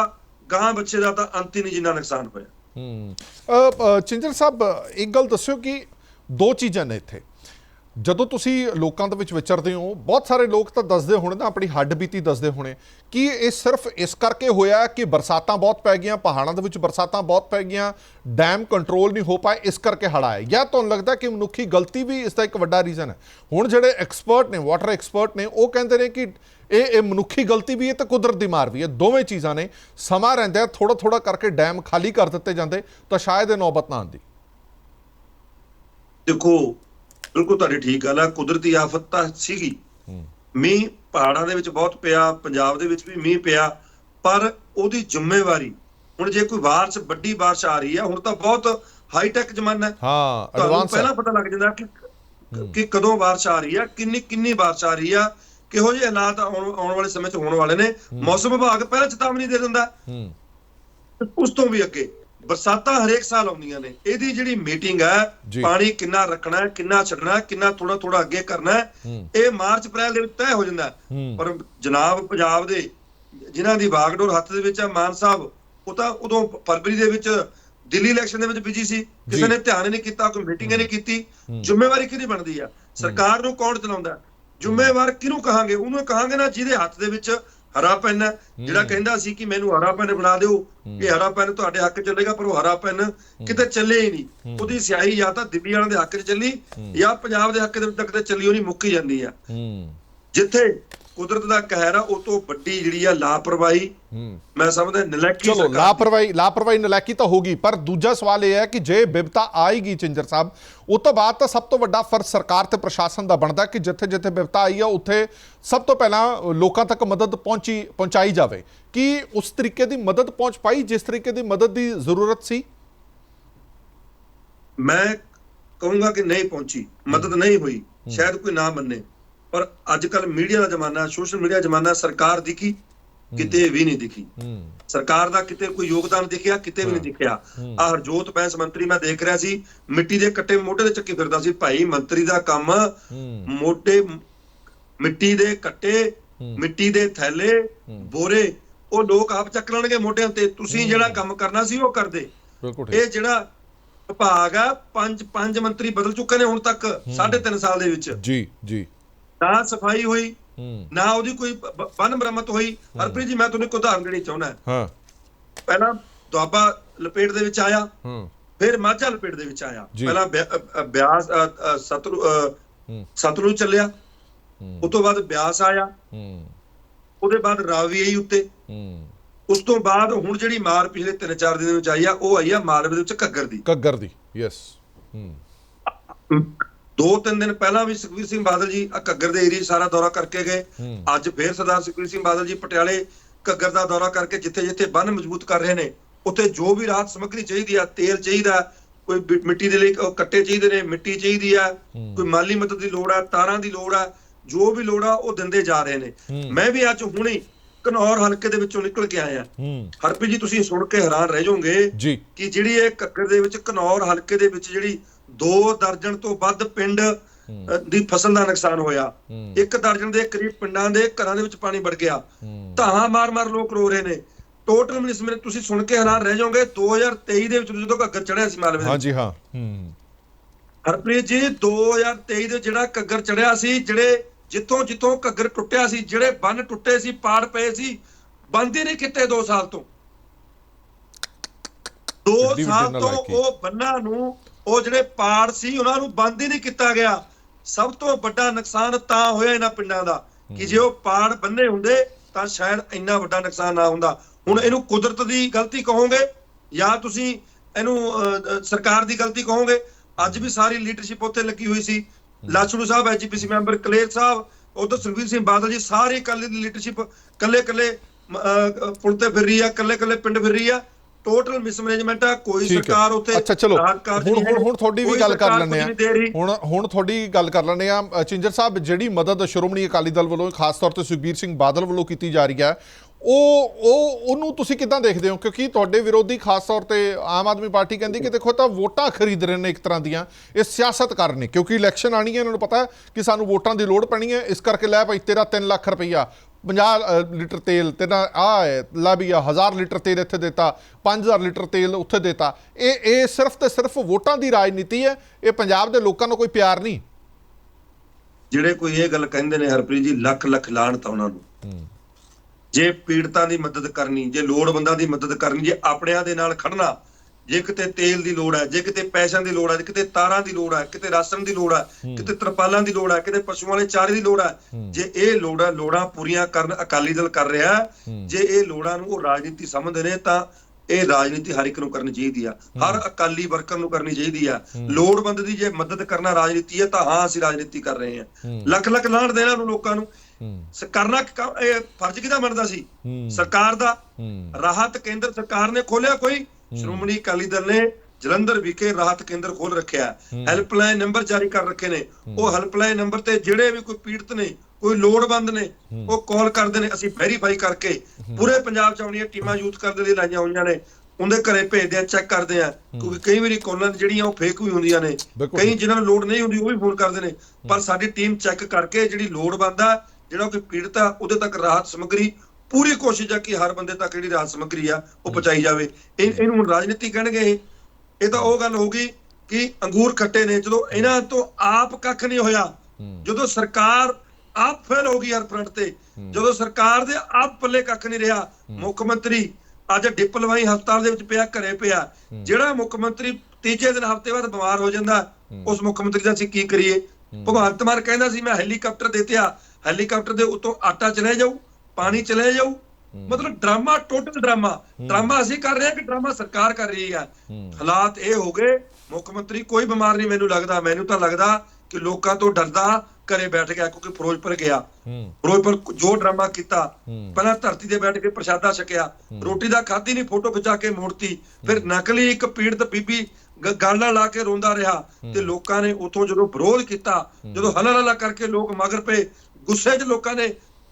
ਗਾਂ ਬੱਚੇ ਦਾ ਤਾਂ ਅੰਤ ਹੀ ਨਹੀਂ ਜਿੰਨਾ ਨੁਕਸਾਨ ਹੋਇਆ। ਹੂੰ। ਚਿੰਜਰ ਸਾਹਿਬ ਇੱਕ ਗੱਲ ਦੱਸਿਓ ਕਿ ਦੋ ਚੀਜ਼ਾਂ ਨੇ ਇੱਥੇ। ਜਦੋਂ ਤੁਸੀਂ ਲੋਕਾਂ ਦੇ ਵਿੱਚ ਵਿਚਰਦੇ ਹੋ, ਬਹੁਤ ਸਾਰੇ ਲੋਕ ਤਾਂ ਦੱਸਦੇ ਹੋਣੇ ਨਾ, ਆਪਣੀ ਹੱਡ ਬੀਤੀ ਦੱਸਦੇ ਹੋਣੇ ਕਿ ਇਹ ਸਿਰਫ ਇਸ ਕਰਕੇ ਹੋਇਆ ਕਿ ਬਰਸਾਤਾਂ ਬਹੁਤ ਪੈ ਗਈਆਂ, ਪਹਾੜਾਂ ਦੇ ਵਿੱਚ ਬਰਸਾਤਾਂ ਬਹੁਤ ਪੈ ਗਈਆਂ ਡੈਮ ਕੰਟਰੋਲ ਨਹੀਂ ਹੋ ਪਾਏ, ਇਸ ਕਰਕੇ ਹੜਾ ਆਏ। ਜਾਂ ਤੁਹਾਨੂੰ ਲੱਗਦਾ ਕਿ ਮਨੁੱਖੀ ਗਲਤੀ ਵੀ ਇਸ ਦਾ ਇੱਕ ਵੱਡਾ ਰੀਜ਼ਨ ਹੈ। ਹੁਣ ਜਿਹੜੇ ਐਕਸਪਰਟ ਨੇ ਵਾਟਰ ਐਕਸਪਰਟ ਨੇ, ਉਹ ਕਹਿੰਦੇ ਨੇ ਕਿ ਇਹ ਇਹ ਮਨੁੱਖੀ ਗਲਤੀ ਵੀ ਹੈ ਤੇ ਕੁਦਰਤ ਦੀ ਮਾਰ ਵੀ ਹੈ। ਦੋਵੇਂ ਚੀਜ਼ਾਂ ਨੇ। ਸਮਾਂ ਰਹਿੰਦਾ ਥੋੜਾ ਥੋੜਾ ਕਰਕੇ ਡੈਮ ਖਾਲੀ ਕਰ ਦਿੱਤੇ ਜਾਂਦੇ ਤਾਂ ਸ਼ਾਇਦ ਇਹ ਨੌਬਤ ਨਾ ਆਉਂਦੀ। ਦੇਖੋ ਬਿਲਕੁਲ ਤੁਹਾਡੀ ਠੀਕ ਗੱਲ ਹੈ ਕੁਦਰਤੀ ਆਫਤ ਤਾਂ ਸੀਗੀ। ਹੂੰ। ਮੀਂਹ ਪਹਾੜਾਂ ਦੇ ਵਿੱਚ ਬਹੁਤ ਪਿਆ ਪੰਜਾਬ ਦੇ ਵਿੱਚ ਵੀ ਮੀਂਹ ਪਿਆ ਪਰ ਉਹਦੀ ਜ਼ਿੰਮੇਵਾਰੀ ਹੁਣ ਜੇ ਕੋਈ ਬਾਰਿਸ਼ ਵੱਡੀ ਬਾਰਿਸ਼ ਆ ਰਹੀ ਹੈ ਹੁਣ ਤਾਂ ਬਹੁਤ ਹਾਈ ਟੈਕ ਜ਼ਮਾਨਾ ਹੈ। ਹਾਂ ਐਡਵਾਂਸ ਪਹਿਲਾਂ ਪਤਾ ਲੱਗ ਜਾਂਦਾ ਕਿ ਕਿ ਕਦੋਂ ਬਾਰਿਸ਼ ਆ ਰਹੀ ਹੈ ਕਿੰਨੀ ਕਿੰਨੀ ਬਾਰਿਸ਼ ਆ ਰਹੀ ਆ ਕਿਹੋ ਜਿਹੇ ਹਾਲਾਤ ਆਉਣ ਆਉਣ ਵਾਲੇ ਸਮੇਂ 'ਚ ਹੋਣ ਵਾਲੇ ਨੇ ਮੌਸਮ ਵਿਭਾਗ ਪਹਿਲਾਂ ਚੇਤਾਵਨੀ ਦੇ ਦਿੰਦਾ। ਹੂੰ। ਉਸ ਤੋਂ ਵੀ ਅੱਗੇ ਬਰਸਾਤਾਂ ਹਰੇਕ ਸਾਲ ਆਉਂਦੀਆਂ ਨੇ। ਇਹਦੀ ਜਿਹੜੀ ਮੀਟਿੰਗ। ਹੈ ਪਾਣੀ ਕਿੰਨਾ ਰੱਖਣਾ ਹੈ ਕਿੰਨਾ ਛੱਡਣਾ ਹੈ ਕਿੰਨਾ ਥੋੜਾ ਥੋੜਾ ਅੱਗੇ ਕਰਨਾ ਇਹ ਮਾਰਚ ਅਪ੍ਰੈਲ ਦੇ ਵਿੱਚ ਤੈਅ ਹੋ ਜਾਂਦਾ। ਪਰ ਜਨਾਬ ਪੰਜਾਬ ਦੇ ਜਿਨ੍ਹਾਂ ਦੀ ਬਾਗਡੋਰ ਹੱਥ ਦੇ ਵਿੱਚ ਹੈ ਮਾਨ ਸਾਹਿਬ ਉਹ ਤਾਂ ਉਦੋਂ ਫਰਵਰੀ ਦੇ ਵਿੱਚ ਦਿੱਲੀ ਇਲੈਕਸ਼ਨ ਦੇ ਵਿੱਚ ਬਿਜ਼ੀ ਸੀ। ਕਿਸੇ ਨੇ ਧਿਆਨ ਨਹੀਂ ਕੀਤਾ ਕੋਈ ਮੀਟਿੰਗ ਨਹੀਂ ਕੀਤੀ। ਜ਼ਿੰਮੇਵਾਰੀ ਕਿਹਦੀ ਬਣਦੀ ਆ? ਸਰਕਾਰ ਨੂੰ ਕੌਣ ਚਲਾਉਂਦਾ? ਜ਼ਿੰਮੇਵਾਰ ਕਿਹਨੂੰ ਕਹਾਂਗੇ? ਉਹਨੂੰ ਕਹਾਂਗੇ ਨਾ ਜਿਹਦੇ ਹੱਥ ਦੇ ਵਿੱਚ ਹਰਾ ਪੈਨ ਜਿਹੜਾ ਕਹਿੰਦਾ ਸੀ ਕਿ ਮੈਨੂੰ ਹਰਾ ਪੈਨ ਬਣਾ ਦਿਓ ਇਹ ਹਰਾ ਪੈਨ ਤੁਹਾਡੇ ਹੱਕ ਚੱਲੇਗਾ ਪਰ ਉਹ ਹਰਾ ਪੈਨ ਕਿਤੇ ਚੱਲੇ ਹੀ ਨਹੀਂ। ਉਹਦੀ ਸਿਆਹੀ ਜਾਂ ਤਾਂ ਦਿੱਲੀ ਵਾਲਿਆਂ ਦੇ ਹੱਕ 'ਚ ਚੱਲੀ ਜਾਂ ਪੰਜਾਬ ਦੇ ਹੱਕ ਦੇ ਵਿੱਚ ਕਿਤੇ ਚੱਲੀ ਉਹ ਨਹੀਂ ਮੁੱਕੀ ਜਾਂਦੀ ਆ। ਜਿੱਥੇ ਕੁਦਰਤ ਦਾ ਕਹਿਰ ਆ ਉਹ ਤੋਂ ਵੱਡੀ ਜਿਹੜੀ ਆ ਲਾਪਰਵਾਹੀ ਮੈਂ ਸਮਝਦਾ ਨਲੈਕੀ ਚਲੋ। ਲਾਪਰਵਾਹੀ ਲਾਪਰਵਾਹੀ ਨਲਾਇਕੀ ਤਾਂ ਹੋਗੀ ਪਰ ਦੂਜਾ ਸਵਾਲ ਇਹ ਹੈ ਕਿ ਜੇ ਬਿਪਤਾ ਆਏਗੀ ਚਿੰਜਰ ਸਾਹਿਬ ਉਹ ਤੋਂ ਬਾਅਦ ਤਾਂ ਸਭ ਤੋਂ ਵੱਡਾ ਫਰਜ਼ ਸਰਕਾਰ ਤੇ ਪ੍ਰਸ਼ਾਸਨ ਦਾ ਬਣਦਾ ਕਿ ਜਿੱਥੇ ਜਿੱਥੇ ਬਿਪਤਾ ਆਈ ਹੈ ਉੱਥੇ ਸਭ ਤੋਂ ਪਹਿਲਾਂ ਲੋਕਾਂ ਤੱਕ ਮਦਦ ਪਹੁੰਚੀ ਪਹੁੰਚਾਈ ਜਾਵੇ। ਕੀ ਉਸ ਤਰੀਕੇ ਦੀ ਮਦਦ ਪਹੁੰਚ ਪਾਈ ਜਿਸ ਤਰੀਕੇ ਦੀ ਮਦਦ ਦੀ ਜ਼ਰੂਰਤ ਸੀ? ਮੈਂ ਕਹੂੰਗਾ ਕਿ ਨਹੀਂ ਪਹੁੰਚੀ ਮਦਦ ਨਹੀਂ ਹੋਈ ਸ਼ਾਇਦ ਕੋਈ ਨਾ ਮੰਨੇ। ਪਰ ਅੱਜ ਕੱਲ ਮੀਡੀਆ ਦਾ ਜ਼ਮਾਨਾ ਸੋਸ਼ਲ ਮੀਡੀਆ ਜ਼ਮਾਨਾ ਸਰਕਾਰ ਦਿਖੀ ਕਿਤੇ ਵੀ ਨਹੀਂ ਦਿਖੀ। ਸਰਕਾਰ ਦਾ ਕਿਤੇ ਕੋਈ ਯੋਗਦਾਨ ਦਿਖਿਆ ਕਿਤੇ ਵੀ ਨਹੀਂ ਦਿਖਿਆ। ਆ ਹਰਜੋਤ ਬੈਂਸ ਮੰਤਰੀ ਮੈਂ ਦੇਖ ਰਿਹਾ ਸੀ ਮਿੱਟੀ ਦੇ ਕੱਟੇ ਮੋਢੇ ਤੇ ਚੱਕੀ ਫਿਰਦਾ ਸੀ। ਭਾਈ ਮੰਤਰੀ ਦਾ ਕੰਮ ਮੋਢੇ ਮਿੱਟੀ ਦੇ ਕੱਟੇ ਮਿੱਟੀ ਦੇ ਥੈਲੇ ਬੋਰੇ ਉਹ ਲੋਕ ਆਪ ਚੱਕ ਲੈਣਗੇ ਮੋਢਿਆਂ ਤੇ ਤੁਸੀਂ ਜਿਹੜਾ ਕੰਮ ਕਰਨਾ ਸੀ ਉਹ ਕਰਦੇ। ਇਹ ਜਿਹੜਾ ਵਿਭਾਗ ਆ ਪੰਜ ਪੰਜ ਮੰਤਰੀ ਬਦਲ ਚੁੱਕੇ ਨੇ ਹੁਣ ਤੱਕ 3.5 ਸਾਲ ਦੇ ਵਿੱਚ। ਜੀ ਜੀ। ਨਾ ਸਫ਼ਾਈ ਹੋਈ ਨਾ ਉਹਦੀ ਕੋਈ ਬਨ ਮਰਮਤ ਹੋਈ। ਹਰਪ੍ਰੀਤ ਜੀ ਮੈਂ ਤੁਹਾਨੂੰ ਇੱਕ ਉਦਾਹਰਨ ਦੇਣੀ ਚਾਹੁੰਦਾ। ਹਾਂ। ਪਹਿਲਾਂ ਦੁਆਬਾ ਲਪੇਟ ਦੇ ਵਿੱਚ ਆਇਆ ਹੂੰ। ਫਿਰ ਮਾਝਾ ਲਪੇਟ ਦੇ ਵਿੱਚ ਆਇਆ। ਪਹਿਲਾਂ ਬਿਆਸ ਹੂੰ। ਸਤਲੁਜ ਚੱਲਿਆ। ਉਸ ਤੋਂ ਬਾਅਦ ਬਿਆਸ ਆਇਆ। ਹੂੰ। ਉਹਦੇ ਬਾਅਦ ਰਾਵੀ ਆਈ ਉੱਤੇ। ਹੂੰ। ਉਸ ਤੋਂ ਬਾਅਦ ਹੁਣ ਜਿਹੜੀ ਮਾਰ ਪਿਛਲੇ 3-4 ਦਿਨਾਂ ਵਿੱਚ ਆਈ ਆ ਉਹ ਆਈ ਆ ਮਾਲਵੇ ਦੇ ਵਿੱਚ ਘੱਗਰ ਦੀ। ਕੱਗਰ ਦੀ ਯੈਸ। ਹੂੰ। ਦੋ ਤਿੰਨ ਦਿਨ ਪਹਿਲਾਂ ਵੀ ਸੁਖਬੀਰ ਸਿੰਘ ਬਾਦਲ ਜੀ ਆ ਘੱਗਰ ਦੇ ਏਰੀਆ ਸਾਰਾ ਦੌਰਾ ਕਰਕੇ ਗਏ। ਅੱਜ ਫੇਰ ਸਰਦਾਰ ਸੁਖਬੀਰ ਸਿੰਘ ਬਾਦਲ ਜੀ ਪਟਿਆਲੇ ਘੱਗਰ ਦਾ ਦੌਰਾ ਕਰਕੇ ਜਿੱਥੇ ਜਿੱਥੇ ਬੰਨ ਮਜ਼ਬੂਤ ਕਰ ਰਹੇ ਨੇ ਉੱਥੇ ਜੋ ਵੀ ਰਾਹਤ ਸਮੱਗਰੀ ਚਾਹੀਦੀ ਆ ਤੇਲ ਚਾਹੀਦਾ ਕੋਈ ਮਿੱਟੀ ਦੇ ਲਈ ਕੱਟੇ ਚਾਹੀਦੇ ਨੇ ਮਿੱਟੀ ਚਾਹੀਦੀ ਆ ਕੋਈ ਮਾਲੀ ਮਦਦ ਦੀ ਲੋੜ ਆ ਤਾਰਾਂ ਦੀ ਲੋੜ ਆ ਜੋ ਵੀ ਲੋੜ ਆ ਉਹ ਦਿੰਦੇ ਜਾ ਰਹੇ ਨੇ। ਮੈਂ ਵੀ ਅੱਜ ਹੁਣੇ ਘਨੌਰ ਹਲਕੇ ਦੇ ਵਿੱਚੋਂ ਨਿਕਲ ਕੇ ਆਇਆ। ਹਰਪ੍ਰੀਤ ਜੀ ਤੁਸੀਂ ਸੁਣ ਕੇ ਹੈਰਾਨ ਰਹਿ ਜਾਓਗੇ ਕਿ ਜਿਹੜੀ ਇਹ ਘੱਗਰ ਦੇ ਵਿੱਚ ਘਨੌਰ ਹਲਕੇ ਦੇ ਵਿੱਚ ਜਿਹੜੀ 2 ਦਰਜਨ ਤੋਂ ਵੱਧ ਪਿੰਡ ਦੀ ਫਸਲ ਦਾ ਨੁਕਸਾਨ ਹੋਇਆ। ਇੱਕ ਦਰਜਨ ਦੇ ਕਰੀਬ ਪਿੰਡਾਂ ਦੇ ਘਰਾਂ ਦੇ ਵਿੱਚ ਪਾਣੀ ਵੜ ਗਿਆ। ਧਾਹਾਂ ਮਾਰ-ਮਾਰ ਲੋਕ ਰੋ ਰਹੇ ਨੇ। ਟੋਟਲ ਮਿਸਮੇ ਤੁਸੀਂ ਸੁਣ ਕੇ ਹੈਰਾਨ ਰਹਿ ਜਾਓਗੇ 2023 ਦੇ ਵਿੱਚ ਜਦੋਂ ਘੱਗਰ ਚੜਿਆ ਸੀ ਮਾਲਵੇ ਦੇ। ਹਾਂਜੀ ਹਾਂ। ਹਰਪ੍ਰੀਤ ਜੀ 2023 ਦੇ ਜਿਹੜਾ ਘੱਗਰ ਚੜਿਆ ਸੀ ਜਿਹੜੇ ਜਿੱਥੋਂ ਜਿੱਥੋਂ ਘੱਗਰ ਟੁੱਟਿਆ ਸੀ ਜਿਹੜੇ ਬੰਨ ਟੁੱਟੇ ਸੀ ਪਾੜ ਪਏ ਸੀ ਬੰਦ ਹੀ ਨਹੀਂ ਕੀਤੇ 2 ਸਾਲ ਤੋਂ। 2 ਵੱਡੀ ਸਾਲ ਤੋਂ। ਉਹ ਬੰਨਾਂ ਨੂੰ ਉਹ ਜਿਹੜੇ ਪਾੜ ਸੀ, ਉਹਨਾਂ ਨੂੰ ਬੰਦ ਹੀ ਨਹੀਂ ਕੀਤਾ ਗਿਆ। ਸਭ ਤੋਂ ਵੱਡਾ ਨੁਕਸਾਨ ਤਾਂ ਹੋਇਆ ਇਹਨਾਂ ਪਿੰਡਾਂ ਦਾ, ਕਿ ਜੇ ਉਹ ਪਾੜ ਬੰਨੇ ਹੁੰਦੇ, ਤਾਂ ਸ਼ਾਇਦ ਇੰਨਾ ਵੱਡਾ ਨੁਕਸਾਨ ਨਾ ਹੁੰਦਾ। ਹੁਣ ਇਹਨੂੰ ਕੁਦਰਤ ਦੀ ਗਲਤੀ ਕਹੋਗੇ, ਜਾਂ ਤੁਸੀਂ ਇਹਨੂੰ ਸਰਕਾਰ ਦੀ ਗਲਤੀ ਕਹੋਗੇ? ਅੱਜ ਵੀ ਸਾਰੀ ਲੀਡਰਸ਼ਿਪ ਉੱਥੇ ਲੱਗੀ ਹੋਈ ਸੀ। ਲਾਚੜੂ ਸਾਹਿਬ ਐਜੀਪੀਸੀ ਮੈਂਬਰ ਕਲੇਰ ਸਾਹਿਬ, ਉਧਰ ਸੁਖਬੀਰ ਸਿੰਘ ਬਾਦਲ ਜੀ, ਸਾਰੇ ਕੱਲੇ ਦੀ ਲੀਡਰਸ਼ਿਪ ਕੱਲੇ ਕੱਲੇ ਪੁਲ ਤੇ ਫਿਰ ਰਹੀ ਆ ਕੱਲੇ ਕੱਲੇ ਪਿੰਡ ਫਿਰ ਰਹੀ ਆ। ਟੋਟਲ ਮਿਸਮੈਨੇਜਮੈਂਟ ਆ ਕੋਈ। ਸਰਕਾਰ ਉੱਤੇ ਅੱਛਾ ਚਲੋ ਹੁਣ ਹੁਣ ਹੁਣ ਤੁਹਾਡੀ ਵੀ ਗੱਲ ਕਰ ਲੈਂਦੇ ਆ। ਹੁਣ ਹੁਣ ਤੁਹਾਡੀ ਗੱਲ ਕਰ ਲੈਂਦੇ ਆ ਚਿੰਜਰ ਸਾਹਿਬ ਜਿਹੜੀ ਮਦਦ ਸ਼੍ਰੋਮਣੀ ਅਕਾਲੀ ਦਲ ਵੱਲੋਂ ਖਾਸ ਤੌਰ ਤੇ ਸੁਖਬੀਰ ਸਿੰਘ ਬਾਦਲ ਵੱਲੋਂ ਕੀਤੀ ਜਾ ਰਹੀ ਹੈ ਉਹ ਉਹ ਉਹਨੂੰ ਤੁਸੀਂ ਕਿੱਦਾਂ ਦੇਖਦੇ ਹੋ? ਕਿਉਂਕਿ ਤੁਹਾਡੇ ਵਿਰੋਧੀ ਖਾਸ ਤੌਰ ਤੇ ਆਮ ਆਦਮੀ ਪਾਰਟੀ ਕਹਿੰਦੀ ਕਿ ਦੇਖੋ ਤਾਂ ਵੋਟਾਂ ਖਰੀਦ ਰਹੇ ਨੇ ਇੱਕ ਤਰ੍ਹਾਂ ਦੀਆਂ। ਇਹ ਸਿਆਸਤ ਕਰ ਨੇ ਕਿਉਂਕਿ ਇਲੈਕਸ਼ਨ ਆਣੀ ਹੈ ਇਹਨਾਂ ਨੂੰ ਪਤਾ ਕਿ ਸਾਨੂੰ ਵੋਟਾਂ ਦੀ ਲੋੜ ਪੈਣੀ ਹੈ। ਇਸ ਕਰਕੇ ਲੈ ਭਾਈ ਤੇਰਾ 3 ਲੱਖ ਰੁਪਈਆ। 50 ਲੀਟਰ ਤੇਲ ਤੇਰਾ ਆ ਹੈ ਲਾ ਵੀ ਆ 1000 ਲੀਟਰ ਤੇਲ ਇੱਥੇ ਦਿੱਤਾ 5000 ਲੀਟਰ ਤੇਲ ਉੱਥੇ ਦਿੱਤਾ। ਇਹ ਇਹ ਸਿਰਫ ਤੇ ਸਿਰਫ ਵੋਟਾਂ ਦੀ ਰਾਜਨੀਤੀ ਹੈ ਇਹ ਪੰਜਾਬ ਦੇ ਲੋਕਾਂ ਨੂੰ ਕੋਈ ਪਿਆਰ ਨਹੀਂ। ਜਿਹੜੇ ਕੋਈ ਇਹ ਗੱਲ ਕਹਿੰਦੇ ਨੇ ਹਰਪ੍ਰੀਤ ਜੀ ਲੱਖ ਲੱਖ ਲਾਹਣਤ ਆ ਉਹਨਾਂ ਨੂੰ। ਜੇ ਪੀੜਤਾਂ ਦੀ ਮਦਦ ਕਰਨੀ ਜੇ ਲੋੜਵੰਦਾਂ ਦੀ ਮਦਦ ਕਰਨੀ ਜੇ ਆਪਣਿਆਂ ਦੇ ਨਾਲ ਖੜਨਾ ਜੇ ਕਿਤੇ ਤੇਲ ਦੀ ਲੋੜ ਹੈ ਜੇ ਕਿਤੇ ਪੈਸਿਆਂ ਦੀ ਲੋੜ ਹੈ ਕਿਤੇ ਤਾਰਾਂ ਦੀ ਲੋੜ ਹੈ ਕਿਤੇ ਰਾਸ਼ਨ ਦੀ ਲੋੜ ਹੈ। ਕਿਤੇ ਤਰਪਾਲਾਂ ਦੀ ਲੋੜ ਹੈ ਕਿਤੇ ਪਸ਼ੂਆਂ ਵਾਲੇ ਚਾਰੇ ਦੀ ਲੋੜ ਹੈ। ਜੇ ਇਹ ਲੋੜਾਂ ਲੋੜਾਂ ਪੂਰੀਆਂ ਕਰਨ ਅਕਾਲੀ ਦਲ ਕਰ ਰਿਹਾ ਹੈ, ਜੇ ਇਹ ਲੋੜਾਂ ਨੂੰ ਉਹ ਰਾਜਨੀਤੀ ਸਮਝਦੇ ਨੇ ਤਾਂ ਇਹ ਰਾਜਨੀਤੀ ਹਰ ਇੱਕ ਨੂੰ ਕਰਨੀ ਚਾਹੀਦੀ ਆ। ਹਰ ਅਕਾਲੀ ਵਰਕਰ ਨੂੰ ਕਰਨੀ ਚਾਹੀਦੀ ਆ। ਲੋੜਵੰਦ ਦੀ ਜੇ ਮਦਦ ਕਰਨਾ ਰਾਜਨੀਤੀ ਹੈ ਤਾਂ ਹਾਂ ਅਸੀਂ ਰਾਜਨੀਤੀ ਕਰ ਰਹੇ ਹਾਂ। ਲੱਖ ਲੱਖ ਲਾਣ ਦੇਣਾ ਨੂੰ ਲੋਕਾਂ ਨੂੰ। ਕਰਨਾ ਇਹ ਫਰਜ਼ ਕਿਹਦਾ ਬਣਦਾ ਸੀ? ਸਰਕਾਰ ਦਾ। ਰਾਹਤ ਕੇਂਦਰ ਸਰਕਾਰ ਨੇ ਖੋਲਿਆ ਕੋਈ? ਸ਼੍ਰੋਮਣੀ ਅਕਾਲੀ ਦਲ ਨੇ ਜਲੰਧਰ ਵਿਖੇ ਰਾਹਤ ਕੇਂਦਰ ਖੋਲ ਰੱਖਿਆ ਹੈਲਪਲਾਈਨ ਨੰਬਰ ਜਾਰੀ ਕਰ ਰੱਖੇ ਨੇ। ਉਹ ਹੈਲਪਲਾਈਨ ਨੰਬਰ ਤੇ ਜਿਹੜੇ ਵੀ ਕੋਈ ਪੀੜਤ ਨੇ ਕੋਈ ਲੋੜਵੰਦ ਨੇ ਉਹ ਕਾਲ ਕਰਦੇ ਨੇ। ਅਸੀਂ ਵੈਰੀਫਾਈ ਕਰਕੇ ਪੂਰੇ ਪੰਜਾਬ ਚ ਆਉਣੀਆਂ ਟੀਮਾਂ ਯੂਥ ਕਰਨ ਦੇ ਲਈ ਲਾਈਆਂ ਹੋਈਆਂ ਨੇ। ਉਹਦੇ ਘਰੇ ਭੇਜਦੇ ਆ ਚੈੱਕ ਕਰਦੇ ਆ। ਕਿਉਂਕਿ ਕਈ ਵਾਰੀ ਕਾਲਾਂ ਜਿਹੜੀਆਂ ਉਹ ਫੇਕ ਵੀ ਹੁੰਦੀਆਂ ਨੇ। ਕਈ ਜਿਨ੍ਹਾਂ ਨੂੰ ਲੋੜ ਨਹੀਂ ਹੁੰਦੀ ਉਹ ਵੀ ਫੋਨ ਕਰਦੇ ਨੇ। ਪਰ ਸਾਡੀ ਟੀਮ ਚੈੱਕ ਕਰਕੇ ਜਿਹੜੀ ਲੋੜਵੰਦ ਆ ਜਿਹੜਾ ਕੋਈ ਪੀੜਤ ਆ ਉਹਦੇ ਤੱਕ ਰਾਹਤ ਸਮੱਗਰੀ ਪੂਰੀ ਕੋਸ਼ਿਸ਼ ਆ ਕਿ ਹਰ ਬੰਦੇ ਤੱਕ ਜਿਹੜੀ ਰਾਹਤ ਸਮੱਗਰੀ ਆ ਉਹ ਪਹੁੰਚਾਈ ਜਾਵੇ। ਇਹ ਇਹਨੂੰ ਹੁਣ ਰਾਜਨੀਤੀ ਕਹਿਣਗੇ ਇਹ। ਇਹ ਤਾਂ ਉਹ ਗੱਲ ਹੋ ਗਈ ਕਿ ਅੰਗੂਰ ਖੱਟੇ ਨੇ। ਜਦੋਂ ਇਹਨਾਂ ਤੋਂ ਆਪ ਕੱਖ ਨਹੀਂ ਹੋਇਆ ਜਦੋਂ ਸਰਕਾਰ ਆਪ ਫੇਲ ਹੋ ਗਈ ਹਰ ਫਰੰਟ ਤੇ ਜਦੋਂ ਸਰਕਾਰ ਦੇ ਆਪ ਪੱਲੇ ਕੱਖ ਨਹੀਂ ਰਿਹਾ ਮੁੱਖ ਮੰਤਰੀ ਅੱਜ ਡਿਪਲਵਾਈ ਹਸਪਤਾਲ ਦੇ ਵਿੱਚ ਪਿਆ ਘਰੇ ਪਿਆ। ਜਿਹੜਾ ਮੁੱਖ ਮੰਤਰੀ ਤੀਜੇ ਦਿਨ ਹਫ਼ਤੇ ਬਾਅਦ ਬਿਮਾਰ ਹੋ ਜਾਂਦਾ ਉਸ ਮੁੱਖ ਮੰਤਰੀ ਦਾ ਅਸੀਂ ਕੀ ਕਰੀਏ? ਭਗਵੰਤ ਮਾਨ ਕਹਿੰਦਾ ਸੀ ਮੈਂ ਹੈਲੀਕਾਪਟਰ ਦੇਤਿਆ ਹੈਲੀਕਾਪਟਰ ਦੇ ਉੱਤੋਂ ਆਟਾ ਚਲੇ ਜਾਊ। ਪਾਣੀ ਚਲੇ ਜਾਊ। ਮਤਲਬ ਡਰਾਮਾ ਟੋਟਲ ਡਰਾਮਾ। ਡਰਾਮਾ ਅਸੀਂ ਕਰ ਰਹੇ ਹਾਂ ਕਿ ਡਰਾਮਾ ਸਰਕਾਰ ਕਰ ਰਹੀ ਆ ਹਾਲਾਤ ਇਹ ਹੋ ਗਏ। ਮੁੱਖ ਮੰਤਰੀ ਕੋਈ ਬਿਮਾਰ ਨਹੀਂ ਮੈਨੂੰ ਲੱਗਦਾ। ਮੈਨੂੰ ਤਾਂ ਲੱਗਦਾ ਕਿ ਲੋਕਾਂ ਤੋਂ ਡਰਦਾ ਘਰੇ ਬੈਠ ਗਿਆ ਕਿਉਂਕਿ ਫਿਰੋਜ਼ਪੁਰ ਗਿਆ। ਫਿਰੋਜ਼ਪੁਰ ਜੋ ਡਰਾਮਾ ਕੀਤਾ ਪਹਿਲਾਂ ਧਰਤੀ ਤੇ ਬੈਠ ਕੇ ਪ੍ਰਸ਼ਾਦਾ ਛਕਿਆ। ਰੋਟੀ ਦਾ ਖਾਧੀ ਨਹੀਂ ਫੋਟੋ ਖਿਚਾ ਕੇ ਮੋੜਤੀ ਫਿਰ ਨਕਲੀ ਇੱਕ ਪੀੜਤ ਬੀਬੀ ਗਾਲਾਂ ਲਾ ਕੇ ਰੋਂਦਾ ਰਿਹਾ। ਤੇ ਲੋਕਾਂ ਨੇ ਉਥੋਂ ਜਦੋਂ ਵਿਰੋਧ ਕੀਤਾ ਜਦੋਂ ਹਲਾ ਹਲਾ ਕਰਕੇ ਲੋਕ ਮਗਰ ਪਏ ਗੁੱਸੇ 'ਚ ਲੋਕਾਂ ਨੇ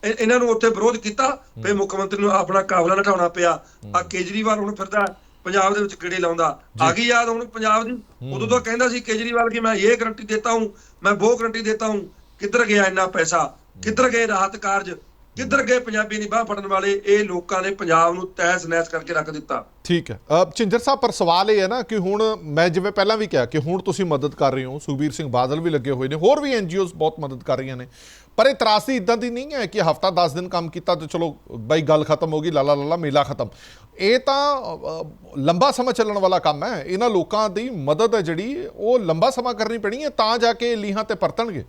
ਇਹਨਾਂ ਨੂੰ ਉੱਥੇ ਵਿਰੋਧ ਕੀਤਾ ਫਿਰ ਮੁੱਖ ਮੰਤਰੀ ਨੂੰ ਆਪਣਾ ਕਾਬਲਾ ਨਠਾਉਣਾ ਪਿਆ। ਆ ਕੇਜਰੀਵਾਲ ਹੁਣ ਫਿਰਦਾ ਪੰਜਾਬ ਦੇ ਵਿੱਚ ਕੀੜੇ ਲਾਉਂਦਾ? ਆ ਗਈ ਯਾਦ ਹੁਣ ਪੰਜਾਬ ਦੀ? ਉਦੋਂ ਤਾਂ ਕਹਿੰਦਾ ਸੀ ਕੇਜਰੀਵਾਲ ਕਿ ਮੈਂ ਇਹ ਗਰੰਟੀ ਦੇਤਾ ਹੂੰ ਮੈਂ ਉਹ ਗਰੰਟੀ ਦੇਤਾ ਹੂੰ। ਕਿੱਧਰ ਗਿਆ ਇੰਨਾ ਪੈਸਾ? ਕਿੱਧਰ ਗਏ ਰਾਹਤ ਕਾਰਜ? ਕਿੱਧਰ ਗਏ ਪੰਜਾਬੀ ਦੀ ਬਾਹ ਫੜਨ ਵਾਲੇ? ਇਹ ਲੋਕਾਂ ਨੇ ਪੰਜਾਬ ਨੂੰ ਤਹਿਸ ਨਹਿਸ ਕਰਕੇ ਰੱਖ ਦਿੱਤਾ। ਠੀਕ ਹੈ। ਅ, ਚਿੰਜਰ ਸਾਹਿਬ ਪਰ ਸਵਾਲ ਇਹ ਹੈ ਨਾ ਕਿ ਹੁਣ ਮੈਂ ਜਿਵੇਂ ਪਹਿਲਾਂ ਵੀ ਕਿਹਾ ਕਿ ਹੁਣ ਤੁਸੀਂ ਮਦਦ ਕਰ ਰਹੇ ਹੋ ਸੁਖਬੀਰ ਸਿੰਘ ਬਾਦਲ ਵੀ ਲੱਗੇ ਹੋਏ ਨੇ ਹੋਰ ਵੀ ਐਨਜੀਓਜ਼ ਬਹੁਤ ਮਦਦ ਕਰ ਰਹੀਆਂ ਨੇ। ਪਰ ਇਹ ਤਰਾਸਦੀ ਇਦਾਂ ਦੀ ਨਹੀਂ ਹੈ ਕਿ ਹਫਤਾ 10 ਦਿਨ ਕੰਮ ਕੀਤਾ ਤੇ ਚਲੋ ਬਾਈ ਗੱਲ ਖਤਮ ਹੋ ਗਈ ਲਾਲਾ ਲਾਲਾ ਮੇਲਾ ਖਤਮ। ਇਹ ਤਾਂ ਲੰਬਾ ਸਮਾਂ ਚੱਲਣ ਵਾਲਾ ਕੰਮ ਹੈ। ਇਹਨਾਂ ਲੋਕਾਂ ਦੀ ਮਦਦ ਹੈ ਜਿਹੜੀ ਉਹ ਲੰਬਾ ਸਮਾਂ ਕਰਨੀ ਪੈਣੀ ਹੈ ਤਾਂ ਜਾ ਕੇ ਲੀਹਾਂ ਤੇ ਪਰਤਣਗੇ।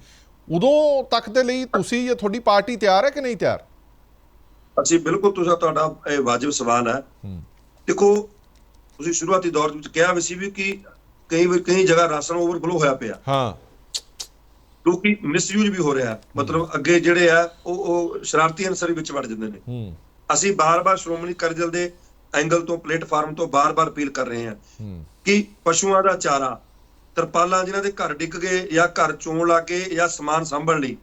ਉਦੋਂ ਤੱਕ ਦੇ ਲਈ ਤੁਸੀਂ ਜਾਂ ਤੁਹਾਡੀ ਪਾਰਟੀ ਤਿਆਰ ਹੈ ਕਿ ਨਹੀਂ ਤਿਆਰ? ਅਸੀਂ ਬਿਲਕੁਲ ਤੁਸੀਂ ਤੁਹਾਡਾ ਇਹ ਵਾਜਬ ਸਵਾਲ ਹੈ। ਦੇਖੋ ਤੁਸੀਂ ਸ਼ੁਰੂਆਤੀ ਦੌਰ ਵਿੱਚ ਕਿਹਾ ਵੀ ਸੀ ਵੀ ਕਿ ਕਈ ਵਾਰ ਕਈ ਜਗ੍ਹਾ ਰਾਸ਼ਨ ਓਵਰਫਲੋ ਹੋਇਆ ਪਿਆ। ਹਾਂ। ਕਿਉਂਕਿ ਮਿਸਯੂਜ਼ ਵੀ ਹੋ ਰਿਹਾ। ਮਤਲਬ ਅੱਗੇ ਜਿਹੜੇ ਆ ਉਹ ਉਹ ਸ਼ਰਾਰਤੀ ਅਨਸਰ ਵਿੱਚ ਵੜ ਜਾਂਦੇ ਨੇ। ਅਸੀਂ ਬਾਰ-ਬਾਰ ਸ਼੍ਰੋਮਣੀ ਦਲ ਦੇ ਐਂਗਲ ਤੋਂ ਪਲੇਟਫਾਰਮ ਤੋਂ ਬਾਰ-ਬਾਰ ਅਪੀਲ ਕਰ ਰਹੇ ਹਾਂ। ਕਿ ਪਸ਼ੂਆਂ ਦਾ ਚਾਰਾ ਤਰਪਾਲਾਂ ਜਿਨ੍ਹਾਂ ਦੇ ਘਰ ਡਿੱਗ ਗਏ ਜਾਂ ਘਰ ਚੋਣ ਲੱਗੇ ਜਾਂ ਸਮਾਨ ਸੰਭਣ ਲਈ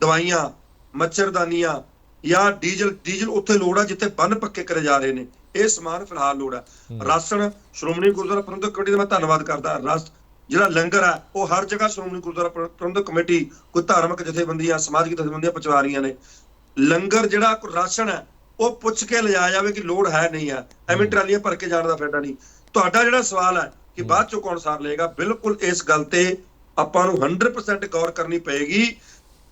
ਦਵਾਈਆਂ ਮੱਛਰਦਾਨੀਆਂ ਜਾਂ ਡੀਜ਼ਲ ਡੀਜ਼ਲ ਉੱਥੇ ਲੋੜ ਆ ਜਿੱਥੇ ਬੰਨ ਪੱਕੇ ਕਰੇ ਜਾ ਰਹੇ ਨੇ। ਇਹ ਸਮਾਨ ਫਿਲਹਾਲ ਲੋੜ ਆ। ਰਾਸ਼ਨ ਸ਼੍ਰੋਮਣੀ ਗੁਰਦੁਆਰਾ ਪ੍ਰਬੰਧਕ ਕਮੇਟੀ ਦਾ ਮੈਂ ਧੰਨਵਾਦ ਕਰਦਾ। ਰਸ ਜਿਹੜਾ ਲੰਗਰ ਆ ਉਹ ਹਰ ਜਗ੍ਹਾ ਸ਼੍ਰੋਮਣੀ ਗੁਰਦੁਆਰਾ ਪ੍ਰ- ਪ੍ਰਬੰਧਕ ਕਮੇਟੀ ਕੋਈ ਧਾਰਮਿਕ ਜਥੇਬੰਦੀਆਂ ਸਮਾਜਿਕ ਜਥੇਬੰਦੀਆਂ ਪਹੁੰਚਾ ਰਹੀਆਂ ਨੇ। ਲੰਗਰ ਜਿਹੜਾ ਕੋਈ ਰਾਸ਼ਨ ਹੈ ਉਹ ਪੁੱਛ ਕੇ ਲਿਜਾਇਆ ਜਾਵੇ ਕਿ ਲੋੜ ਹੈ ਨਹੀਂ ਆ। ਐਵੇਂ ਟਰਾਲੀਆਂ ਭਰ ਕੇ ਜਾਣ ਦਾ ਫਾਇਦਾ ਨਹੀਂ। ਤੁਹਾਡਾ ਜਿਹੜਾ ਸਵਾਲ ਹੈ ਕਿ ਬਾਅਦ ਚੋਂ ਕੌਣ ਸਾਰ ਲਏਗਾ ਬਿਲਕੁਲ ਇਸ ਗੱਲ ਤੇ ਆਪਾਂ ਨੂੰ 100% ਗੌਰ ਕਰਨੀ ਪਏਗੀ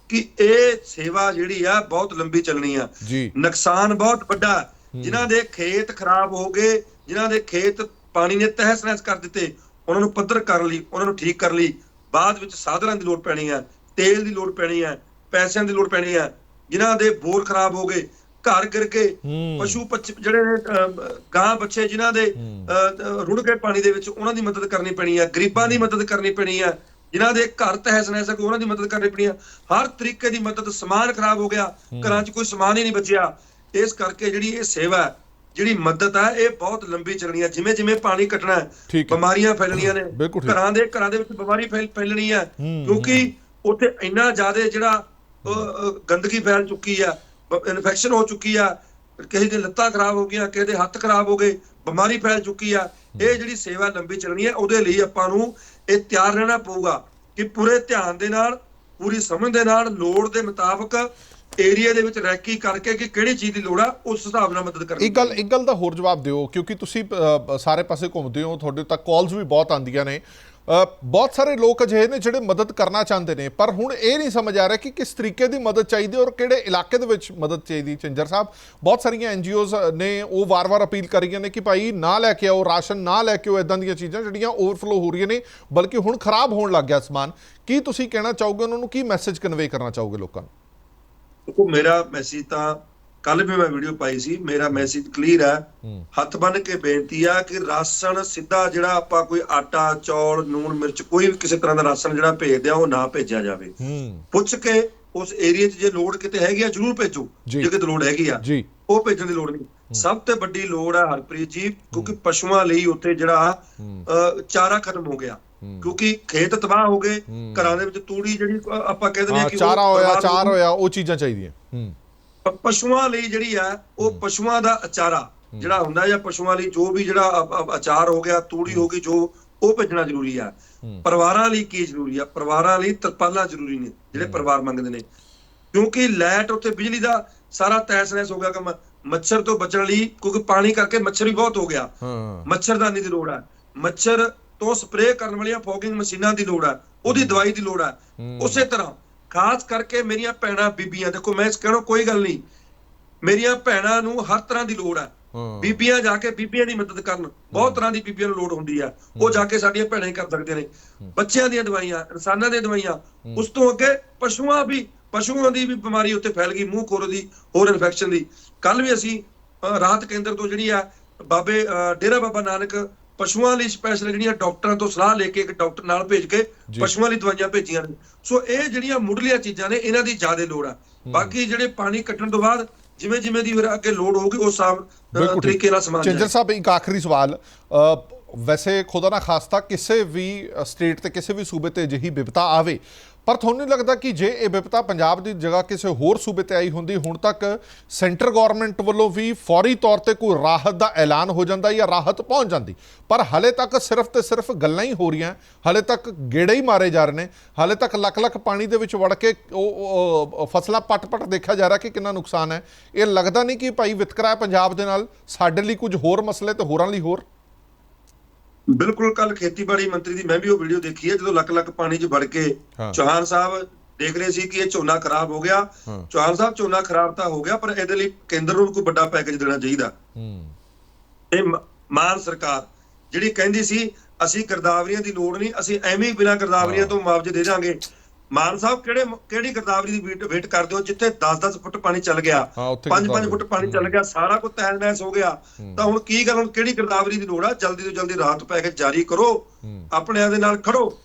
ਕਿ ਇਹ ਸੇਵਾ ਜਿਹੜੀ ਆ ਬਹੁਤ ਲੰਬੀ ਚੱਲਣੀ ਆ। ਨੁਕਸਾਨ ਬਹੁਤ ਵੱਡਾ। ਜਿਨ੍ਹਾਂ ਦੇ ਖੇਤ ਖਰਾਬ ਹੋ ਗਏ ਜਿਨ੍ਹਾਂ ਦੇ ਖੇਤ ਪਾਣੀ ਨੇ ਤਹਿਸ ਨਹਿਸ ਕਰ ਦਿੱਤੇ ਉਹਨਾਂ ਨੂੰ ਪੱਧਰ ਕਰਨ ਲਈ ਉਹਨਾਂ ਨੂੰ ਠੀਕ ਕਰਨ ਲਈ ਬਾਅਦ ਵਿੱਚ ਸਾਧਨਾਂ ਦੀ ਲੋੜ ਪੈਣੀ ਹੈ ਤੇਲ ਦੀ ਲੋੜ ਪੈਣੀ ਹੈ ਪੈਸਿਆਂ ਦੀ ਲੋੜ ਪੈਣੀ ਹੈ। ਜਿਨ੍ਹਾਂ ਦੇ ਬੋਰ ਖਰਾਬ ਹੋ ਗਏ ਘਰ ਗਿਰ ਗਏ ਹੂੰ। ਪਸ਼ੂ ਜਿਹੜੇ ਨੇ ਗਾਂ ਬੱਚੇ ਜਿਨ੍ਹਾਂ ਦੇ ਰੁੜ ਗਏ ਪਾਣੀ ਦੇ ਵਿੱਚ ਉਹਨਾਂ ਦੀ ਮਦਦ ਕਰਨੀ ਪੈਣੀ ਹੈ ਗਰੀਬਾਂ ਦੀ ਮਦਦ ਕਰਨੀ ਪੈਣੀ ਹੈ ਜਿਨ੍ਹਾਂ ਦੇ ਘਰ ਤਹਿਸ ਨਹਿਸ ਹੈ ਕੋਈ ਉਹਨਾਂ ਦੀ ਮਦਦ ਕਰਨੀ ਪਣੀ ਆ ਹਰ ਤਰੀਕੇ ਦੀ ਮਦਦ ਸਮਾਨ ਖਰਾਬ ਹੋ ਗਿਆ ਘਰਾਂ 'ਚ ਕੋਈ ਸਮਾਨ ਹੀ ਨਹੀਂ ਬਚਿਆ। ਇਸ ਕਰਕੇ ਜਿਹੜੀ ਇਹ ਸੇਵਾ ਹੈ ਜਿਹੜੀ ਮਦਦ ਹੈ ਇਹ ਬਹੁਤ ਲੰਬੀ ਚੱਲਣੀ ਹੈ ਜਿਵੇਂ ਜਿਵੇਂ ਪਾਣੀ ਹੈ। ਬਿਮਾਰੀਆਂ ਫੈਲਣੀਆਂ ਨੇ। ਘਰਾਂ ਦੇ ਘਰਾਂ ਦੇ ਵਿੱਚ ਬਿਮਾਰੀ ਫੈਲ- ਫੈਲਣੀ ਹੂੰ, ਕਿਉਂਕਿ ਉੱਥੇ ਇੰਨਾ ਜ਼ਿਆਦਾ ਜਿਹੜਾ ਗੰਦਗੀ ਫੈਲ ਚੁੱਕੀ ਆ ਇਨਫੈਕਸ਼ਨ ਹੋ ਚੁੱਕੀ ਆ ਕਿਸੇ ਦੇ ਲੱਤਾਂ ਖਰਾਬ ਹੋ ਗਈਆਂ ਕਿਸੇ ਦੇ ਹੱਥ ਖਰਾਬ ਹੋ ਗਏ ਬਿਮਾਰੀ ਫੈਲ ਚੁੱਕੀ ਆ। ਇਹ ਜਿਹੜੀ ਸੇਵਾ ਲੰਬੀ ਚੱਲਣੀ ਹੈ ਉਹਦੇ ਲਈ ਆਪਾਂ ਨੂੰ ਇਹ ਤਿਆਰ ਰਹਿਣਾ ਪਊਗਾ ਕਿ ਪੂਰੇ ਧਿਆਨ ਦੇ ਨਾਲ ਪੂਰੀ ਸਮਝ ਦੇ ਨਾਲ ਲੋੜ ਦੇ ਮੁਤਾਬਕ ਏਰੀਆ ਦੇ ਵਿੱਚ ਰੈਕੀ ਕਰਕੇ ਕਿ ਕਿਹੜੀ ਚੀਜ਼ ਦੀ ਲੋੜ ਆ, ਉਸ ਹਿਸਾਬ ਨਾਲ ਮਦਦ ਕਰਨੀ ਇੱਕ ਗੱਲ ਇੱਕ ਗੱਲ ਦਾ ਹੋਰ ਜਵਾਬ ਦਿਓ, ਕਿਉਂਕਿ ਤੁਸੀਂ ਸਾਰੇ ਪਾਸੇ ਘੁੰਮਦੇ ਹੋ, ਤੁਹਾਡੇ ਤੱਕ ਕਾਲਸ ਵੀ ਬਹੁਤ ਆਉਂਦੀਆਂ ਨੇ। ਬਹੁਤ ਸਾਰੇ ਲੋਕ ਅਜਿਹੇ ਨੇ ਜਿਹੜੇ ਮਦਦ ਕਰਨਾ ਚਾਹੁੰਦੇ ਨੇ, ਪਰ ਹੁਣ ਇਹ ਨਹੀਂ ਸਮਝ ਆ ਰਿਹਾ ਕਿ ਕਿਸ ਤਰੀਕੇ ਦੀ ਮਦਦ ਚਾਹੀਦੀ ਔਰ ਕਿਹੜੇ ਇਲਾਕੇ ਦੇ ਵਿੱਚ ਮਦਦ ਚਾਹੀਦੀ ਚੰਜਰ ਸਾਹਿਬ, ਬਹੁਤ ਸਾਰੀਆਂ ਐਨਜੀਓਜ਼ ਨੇ ਉਹ ਵਾਰ-ਵਾਰ ਅਪੀਲ ਕਰ ਰਹੀਆਂ ਨੇ ਕਿ ਭਾਈ ਨਾ ਲੈ ਕੇ ਆਓ, ਰਾਸ਼ਨ ਨਾ ਲੈ ਕੇ ਆਓ ਇਦਾਂ ਦੀਆਂ ਚੀਜ਼ਾਂ ਜਿਹੜੀਆਂ ਓਵਰਫਲੋ ਹੋ ਰਹੀਆਂ ਨੇ, ਬਲਕਿ ਹੁਣ ਖਰਾਬ ਹੋਣ ਲੱਗ ਗਿਆ ਸਮਾਨ। ਕੀ ਤੁਸੀਂ ਕਹਿਣਾ ਚਾਹੋਗੇ ਉਹਨਾਂ ਨੂੰ, ਕੀ ਮੈਸੇਜ ਕਨਵੇ ਕਰਨਾ ਚਾਹੋਗੇ ਲੋਕਾਂ ਨੂੰ? ਦੇਖੋ ਮੇਰਾ ਮੈਸੇਜ ਤਾਂ ਕੱਲ ਵੀ ਮੈਂ ਵੀਡੀਓ ਪਾਈ ਸੀ ਮੇਰਾ ਮੈਸੇਜ ਕਲੀਅਰ ਹੈ। ਹੱਥ ਬੰਨ ਕੇ ਬੇਨਤੀ ਆ ਕਿ ਰਾਸ਼ਨ ਸਿੱਧਾ ਜਿਹੜਾ ਆਪਾਂ ਕੋਈ ਆਟਾ ਚੌਲ ਨੂਣ ਮਿਰਚ ਕੋਈ ਵੀ ਕਿਸੇ ਤਰ੍ਹਾਂ ਦਾ ਰਾਸ਼ਨ ਜਿਹੜਾ ਭੇਜਦੇ ਆ ਉਹ ਨਾ ਭੇਜਿਆ ਜਾਵੇ। ਪੁੱਛ ਕੇ ਉਸ ਏਰੀਆ 'ਚ ਜੇ ਲੋੜ ਕਿਤੇ ਹੈਗੀ ਆ ਜਰੂਰ ਭੇਜੋ। ਜੀ। ਕਿਤੇ ਲੋੜ ਹੈਗੀ ਆ ਉਹ ਭੇਜਣ ਦੀ ਲੋੜ ਨਹੀਂ। ਸਭ ਤੋਂ ਵੱਡੀ ਲੋੜ ਆ ਹਰਪ੍ਰੀਤ ਜੀ ਕਿਉਂਕਿ ਪਸ਼ੂਆਂ ਲਈ ਉੱਥੇ ਜਿਹੜਾ ਚਾਰਾ ਖਤਮ ਹੋ ਗਿਆ। ਕਿਉਂਕਿ ਖੇਤ ਤਬਾਹ ਹੋ ਗਏ। ਘਰਾਂ ਦੇ ਵਿੱਚ ਤੂੜੀ ਜਿਹੜੀ ਆਪਾਂ ਕਹਿੰਦੇ ਨੇ ਕਿ ਚਾਰਾ ਹੋਇਆ ਚਾਰ। ਹੋਇਆ ਉਹ ਚੀਜ਼ਾਂ ਚਾਹੀਦੀਆਂ। ਹੂੰ। ਪਸ਼ੂਆਂ ਲਈ ਜਿਹੜੀ ਆ ਉਹ ਪਸ਼ੂਆਂ ਦਾ ਅਚਾਰਾ ਜਿਹੜਾ ਹੁੰਦਾ ਜਾਂ ਪਸ਼ੂਆਂ ਲਈ ਜੋ ਵੀ ਜਿਹੜਾ ਅਚਾਰ ਹੋ ਗਿਆ ਤੂੜੀ ਹੋ। ਗਈ ਜੋ ਉਹ ਭੇਜਣਾ ਜ਼ਰੂਰੀ ਆ। ਪਰਿਵਾਰਾਂ ਲਈ ਕੀ ਜ਼ਰੂਰੀ ਆ? ਪਰਿਵਾਰਾਂ ਲਈ ਤਰਪਾਲਾਂ ਜ਼ਰੂਰੀ ਨੇ ਜਿਹੜੇ ਪਰਿਵਾਰ ਮੰਗਦੇ ਨੇ। ਕਿਉਂਕਿ ਲਾਈਟ ਉੱਤੇ ਬਿਜਲੀ ਦਾ ਸਾਰਾ ਤਹਿਸ ਨਹਿਸ ਹੋ ਗਿਆ ਕੰਮ ਮੱਛਰ ਤੋਂ ਬਚਣ ਲਈ ਕਿਉਂਕਿ ਪਾਣੀ ਕਰਕੇ ਮੱਛਰ ਵੀ ਬਹੁਤ ਹੋ ਗਿਆ। ਮੱਛਰਦਾਨੀ ਦੀ ਲੋੜ ਆ। ਮੱਛਰ ਤੋਂ ਸਪਰੇਅ ਕਰਨ ਵਾਲੀਆਂ ਫੋਗਿੰਗ ਮਸ਼ੀਨਾਂ ਦੀ ਲੋੜ ਆ ਉਹਦੀ ਦਵਾਈ ਦੀ ਲੋੜ ਆ। ਹੂੰ। ਉਸੇ ਤਰ੍ਹਾਂ ਖਾਸ ਕਰਕੇ ਮੇਰੀਆਂ ਭੈਣਾਂ ਬੀਬੀਆਂ ਦੇਖੋ ਮੈਂ ਇਸ ਕਹਿਣਾ ਕੋਈ ਗੱਲ ਨਹੀਂ ਮੇਰੀਆਂ ਭੈਣਾਂ ਨੂੰ ਹਰ ਤਰ੍ਹਾਂ ਦੀ ਲੋੜ ਆ। ਹਾਂ। ਬੀਬੀਆਂ ਜਾ ਕੇ ਬੀਬੀਆਂ ਦੀ ਮਦਦ ਕਰਨ ਬਹੁਤ ਤਰ੍ਹਾਂ ਦੀ ਬੀਬੀਆਂ ਨੂੰ ਲੋੜ ਹੁੰਦੀ ਆ। ਉਹ ਜਾ ਕੇ ਸਾਡੀਆਂ ਭੈਣਾਂ ਹੀ ਕਰ ਸਕਦੇ ਨੇ। ਬੱਚਿਆਂ ਦੀਆਂ ਦਵਾਈਆਂ ਇਨਸਾਨਾਂ ਦੀਆਂ ਦਵਾਈਆਂ ਉਸ ਤੋਂ ਅੱਗੇ ਪਸ਼ੂਆਂ ਵੀ ਪਸ਼ੂਆਂ ਦੀ ਵੀ ਬਿਮਾਰੀ ਉੱਤੇ ਫੈਲ ਗਈ ਮੂੰਹ ਖੋਰ ਦੀ ਹੋਰ ਇਨਫੈਕਸ਼ਨ ਦੀ। ਕੱਲ ਵੀ ਅਸੀਂ ਰਾਹਤ ਕੇਂਦਰ ਤੋਂ ਜਿਹੜੀ ਆ ਬਾਬੇ ਡੇਰਾ ਬਾਬਾ ਨਾਨਕ ਪਸ਼ੂਆਂ ਲਈ ਸਪੈਸ਼ਲ ਜਿਹੜੀਆਂ ਡਾਕਟਰਾਂ ਤੋਂ ਸਲਾਹ ਲੈ ਕੇ ਇੱਕ ਡਾਕਟਰ ਨਾਲ ਭੇਜ ਕੇ। ਪਸ਼ੂਆਂ ਲਈ ਦਵਾਈਆਂ ਭੇਜੀਆਂ ਨੇ ਸੋ ਇਹ ਜਿਹੜੀਆਂ ਮੁੱਢਲੀਆਂ ਚੀਜ਼ਾਂ ਨੇ ਇਹਨਾਂ ਦੀ ਜ਼ਿਆਦਾ ਲੋੜ ਆ ਬਾਕੀ ਜਿਹੜੇ ਪਾਣੀ ਕੱਟਣ ਤੋਂ ਬਾਅਦ ਜਿਵੇਂ ਜਿਵੇਂ ਦੀ ਫਿਰ ਅੱਗੇ ਲੋੜ ਹੋਊਗੀ ਉਸ ਠੀਕ। ਤਰੀਕੇ ਨਾਲ ਸਮਾਨ ਚੰਦਰ। ਸਾਹਿਬ ਇੱਕ ਆਖਰੀ ਸਵਾਲ ਵੈਸੇ ਖੁਦਾ ਨਾ ਖਾਸਤਾ ਕਿਸੇ ਵੀ ਸਟੇਟ ਤੇ ਕਿਸੇ ਵੀ ਸੂਬੇ ਤੇ ਅਜਿਹੀ ਵਿਪਤਾ ਆਵੇ ਪਰ ਤੁਹਾਨੂੰ ਨਹੀਂ ਲੱਗਦਾ ਕਿ ਜੇ ਇਹ ਵਿਪਤਾ ਪੰਜਾਬ ਦੀ ਜਗ੍ਹਾ ਕਿਸੇ ਹੋਰ ਸੂਬੇ ਤੇ ਆਈ ਹੁੰਦੀ, ਹੁਣ ਤੱਕ ਸੈਂਟਰ ਗਵਰਨਮੈਂਟ ਵੱਲੋਂ ਵੀ ਫੌਰੀ ਤੌਰ ਤੇ ਕੋਈ ਰਾਹਤ ਦਾ ਐਲਾਨ ਹੋ ਜਾਂਦਾ ਜਾਂ ਰਾਹਤ ਪਹੁੰਚ ਜਾਂਦੀ। ਪਰ ਹਲੇ ਤੱਕ ਸਿਰਫ ਤੇ ਸਿਰਫ ਗੱਲਾਂ ਹੀ ਹੋ ਰਹੀਆਂ, ਹਲੇ ਤੱਕ ਗੇੜੇ ਹੀ ਮਾਰੇ ਜਾ ਰਹੇ ਨੇ, ਹਲੇ ਤੱਕ ਲੱਖ ਲੱਖ ਪਾਣੀ ਦੇ ਵਿੱਚ ਵੜ ਕੇ ਉਹ ਫਸਲਾਂ ਪਟ-ਪਟ ਦੇਖਿਆ ਜਾ ਰਿਹਾ ਕਿ ਕਿੰਨਾ ਨੁਕਸਾਨ ਹੈ। ਇਹ ਲੱਗਦਾ ਨਹੀਂ ਕਿ ਭਾਈ ਵਿਤਕਰਾ ਹੈ ਪੰਜਾਬ ਦੇ ਨਾਲ, ਸਾਡੇ ਲਈ ਕੁਝ ਹੋਰ ਮਸਲੇ ਤੇ ਹੋਰਾਂ ਲਈ ਹੋਰ? ਬਿਲਕੁਲ ਕੱਲ ਖੇਤੀਬਾੜੀ ਮੰਤਰੀ ਦੀ ਮੈਂ ਵੀ ਉਹ ਵੀਡੀਓ ਦੇਖੀ ਹੈ ਜਦੋਂ ਲੱਕ ਲੱਕ ਪਾਣੀ 'ਚ ਵੜ ਕੇ। ਚੌਹਾਨ ਸਾਹਿਬ ਦੇਖ ਰਹੇ ਸੀ ਕਿ ਇਹ ਝੋਨਾ ਖਰਾਬ ਹੋ ਗਿਆ। ਚੌਹਾਨ ਸਾਹਿਬ ਝੋਨਾ ਖਰਾਬ ਤਾਂ ਹੋ ਗਿਆ ਪਰ ਇਹਦੇ ਲਈ ਕੇਂਦਰ ਨੂੰ ਕੋਈ ਵੱਡਾ ਪੈਕੇਜ ਦੇਣਾ ਚਾਹੀਦਾ। ਹੂੰ। ਇਹ ਮਾਨ ਸਰਕਾਰ ਜਿਹੜੀ ਕਹਿੰਦੀ ਸੀ ਅਸੀਂ ਗਰਦਾਵਰੀਆਂ ਦੀ ਲੋੜ ਨਹੀਂ ਅਸੀਂ ਐਵੇਂ ਹੀ ਬਿਨਾਂ ਗਰਦਾਵਰੀਆਂ ਤੋਂ ਮੁਆਵਜ਼ੇ ਦੇ ਦਾਂਗੇ। ਮਾਨ ਸਾਹਿਬ ਕਿਹੜੇ ਕਿਹੜੀ ਗਰਦਾਵਰੀ ਦੀ ਵੇਟ- ਕਰਦੇ ਹੋ ਜਿੱਥੇ 10-10 ਫੁੱਟ ਪਾਣੀ ਚੱਲ ਗਿਆ? ਹਾਂ, ਉੱਥੇ 5-5 ਗਰਦਾਵਰੀ। ਫੁੱਟ ਪਾਣੀ ਚੱਲ ਗਿਆ ਸਾਰਾ ਕੁਝ ਤਹਿਸ ਹੋ ਗਿਆ। ਤਾਂ ਹੁਣ ਕੀ ਹੁਣ ਕਿਹੜੀ ਗਰਦਾਵਰੀ ਦੀ ਲੋੜ ਆ? ਜਲਦੀ ਤੋਂ ਜਲਦੀ ਰਾਹਤ ਪੈਕੇਜ ਜਾਰੀ ਕਰੋ। ਆਪਣਿਆਂ ਦੇ ਨਾਲ ਖੜੋ।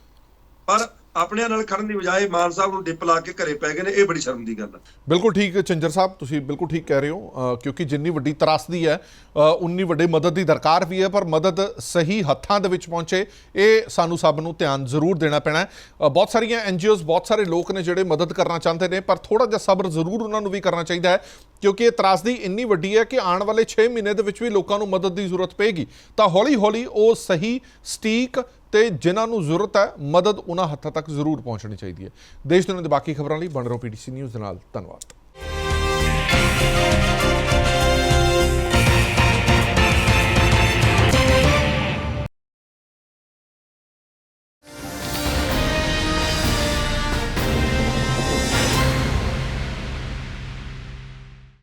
ਪਰ ਆਪਣਿਆਂ ਨਾਲ ਖੜਨ ਦੀ ਬਜਾਏ ਮਾਨ ਸਾਹਿਬ ਨੂੰ ਡਿੱਪ ਲਾ ਕੇ ਘਰੇ ਪੈ ਗਏ ਨੇ ਇਹ ਬੜੀ ਸ਼ਰਮ ਦੀ ਗੱਲ ਹੈ ਬਿਲਕੁਲ ਠੀਕ ਚੰਜਰ ਸਾਹਿਬ ਤੁਸੀਂ ਬਿਲਕੁਲ ਠੀਕ ਕਹਿ ਰਹੇ ਹੋ ਕਿਉਂਕਿ ਜਿੰਨੀ ਵੱਡੀ ਤਰਾਸਦੀ ਹੈ ਉਨੀ ਵੱਡੀ ਮਦਦ ਦੀ ਦਰਕਾਰ ਵੀ ਹੈ ਪਰ ਮਦਦ ਸਹੀ ਹੱਥਾਂ ਦੇ ਵਿੱਚ ਪਹੁੰਚੇ ਇਹ ਸਾਨੂੰ ਸਭ ਨੂੰ ਧਿਆਨ ਜ਼ਰੂਰ ਦੇਣਾ ਪੈਣਾ ਹੈ। ਅ, ਬਹੁਤ ਸਾਰੀਆਂ ਐਨਜੀਓਜ਼ ਬਹੁਤ ਸਾਰੇ ਲੋਕ ਨੇ ਜਿਹੜੇ ਮਦਦ ਕਰਨਾ ਚਾਹੁੰਦੇ ਨੇ ਪਰ ਥੋੜਾ ਜਿਹਾ ਸਬਰ ਜ਼ਰੂਰ ਉਹਨਾਂ ਨੂੰ ਵੀ ਕਰਨਾ ਚਾਹੀਦਾ ਹੈ ਕਿਉਂਕਿ ਇਹ ਤਰਾਸਦੀ ਇੰਨੀ ਵੱਡੀ ਹੈ ਕਿ ਆਉਣ ਵਾਲੇ 6 ਮਹੀਨੇ ਦੇ ਵਿੱਚ ਵੀ ਲੋਕਾਂ ਨੂੰ ਮਦਦ ਦੀ ਜ਼ਰੂਰਤ ਪਏਗੀ। ਤਾਂ ਹੌਲੀ ਹੌਲੀ ਉਹ ਸਹੀ ਸਟੀਕ ਤੇ ਜਿਨ੍ਹਾਂ ਨੂੰ ਜ਼ਰੂਰਤ ਹੈ, ਮਦਦ ਉਹਨਾਂ ਹੱਥਾਂ ਤੱਕ ਜ਼ਰੂਰ ਪਹੁੰਚਣੀ ਚਾਹੀਦੀ ਹੈ। ਦੇਸ਼ ਦੁਨੀਆ ਦੇ ਬਾਕੀ ਖਬਰਾਂ ਲਈ ਬਣ ਰਹੋ ਪੀਟੀਸੀ ਨਿਊਜ਼ ਦੇ ਨਾਲ ਧੰਨਵਾਦ।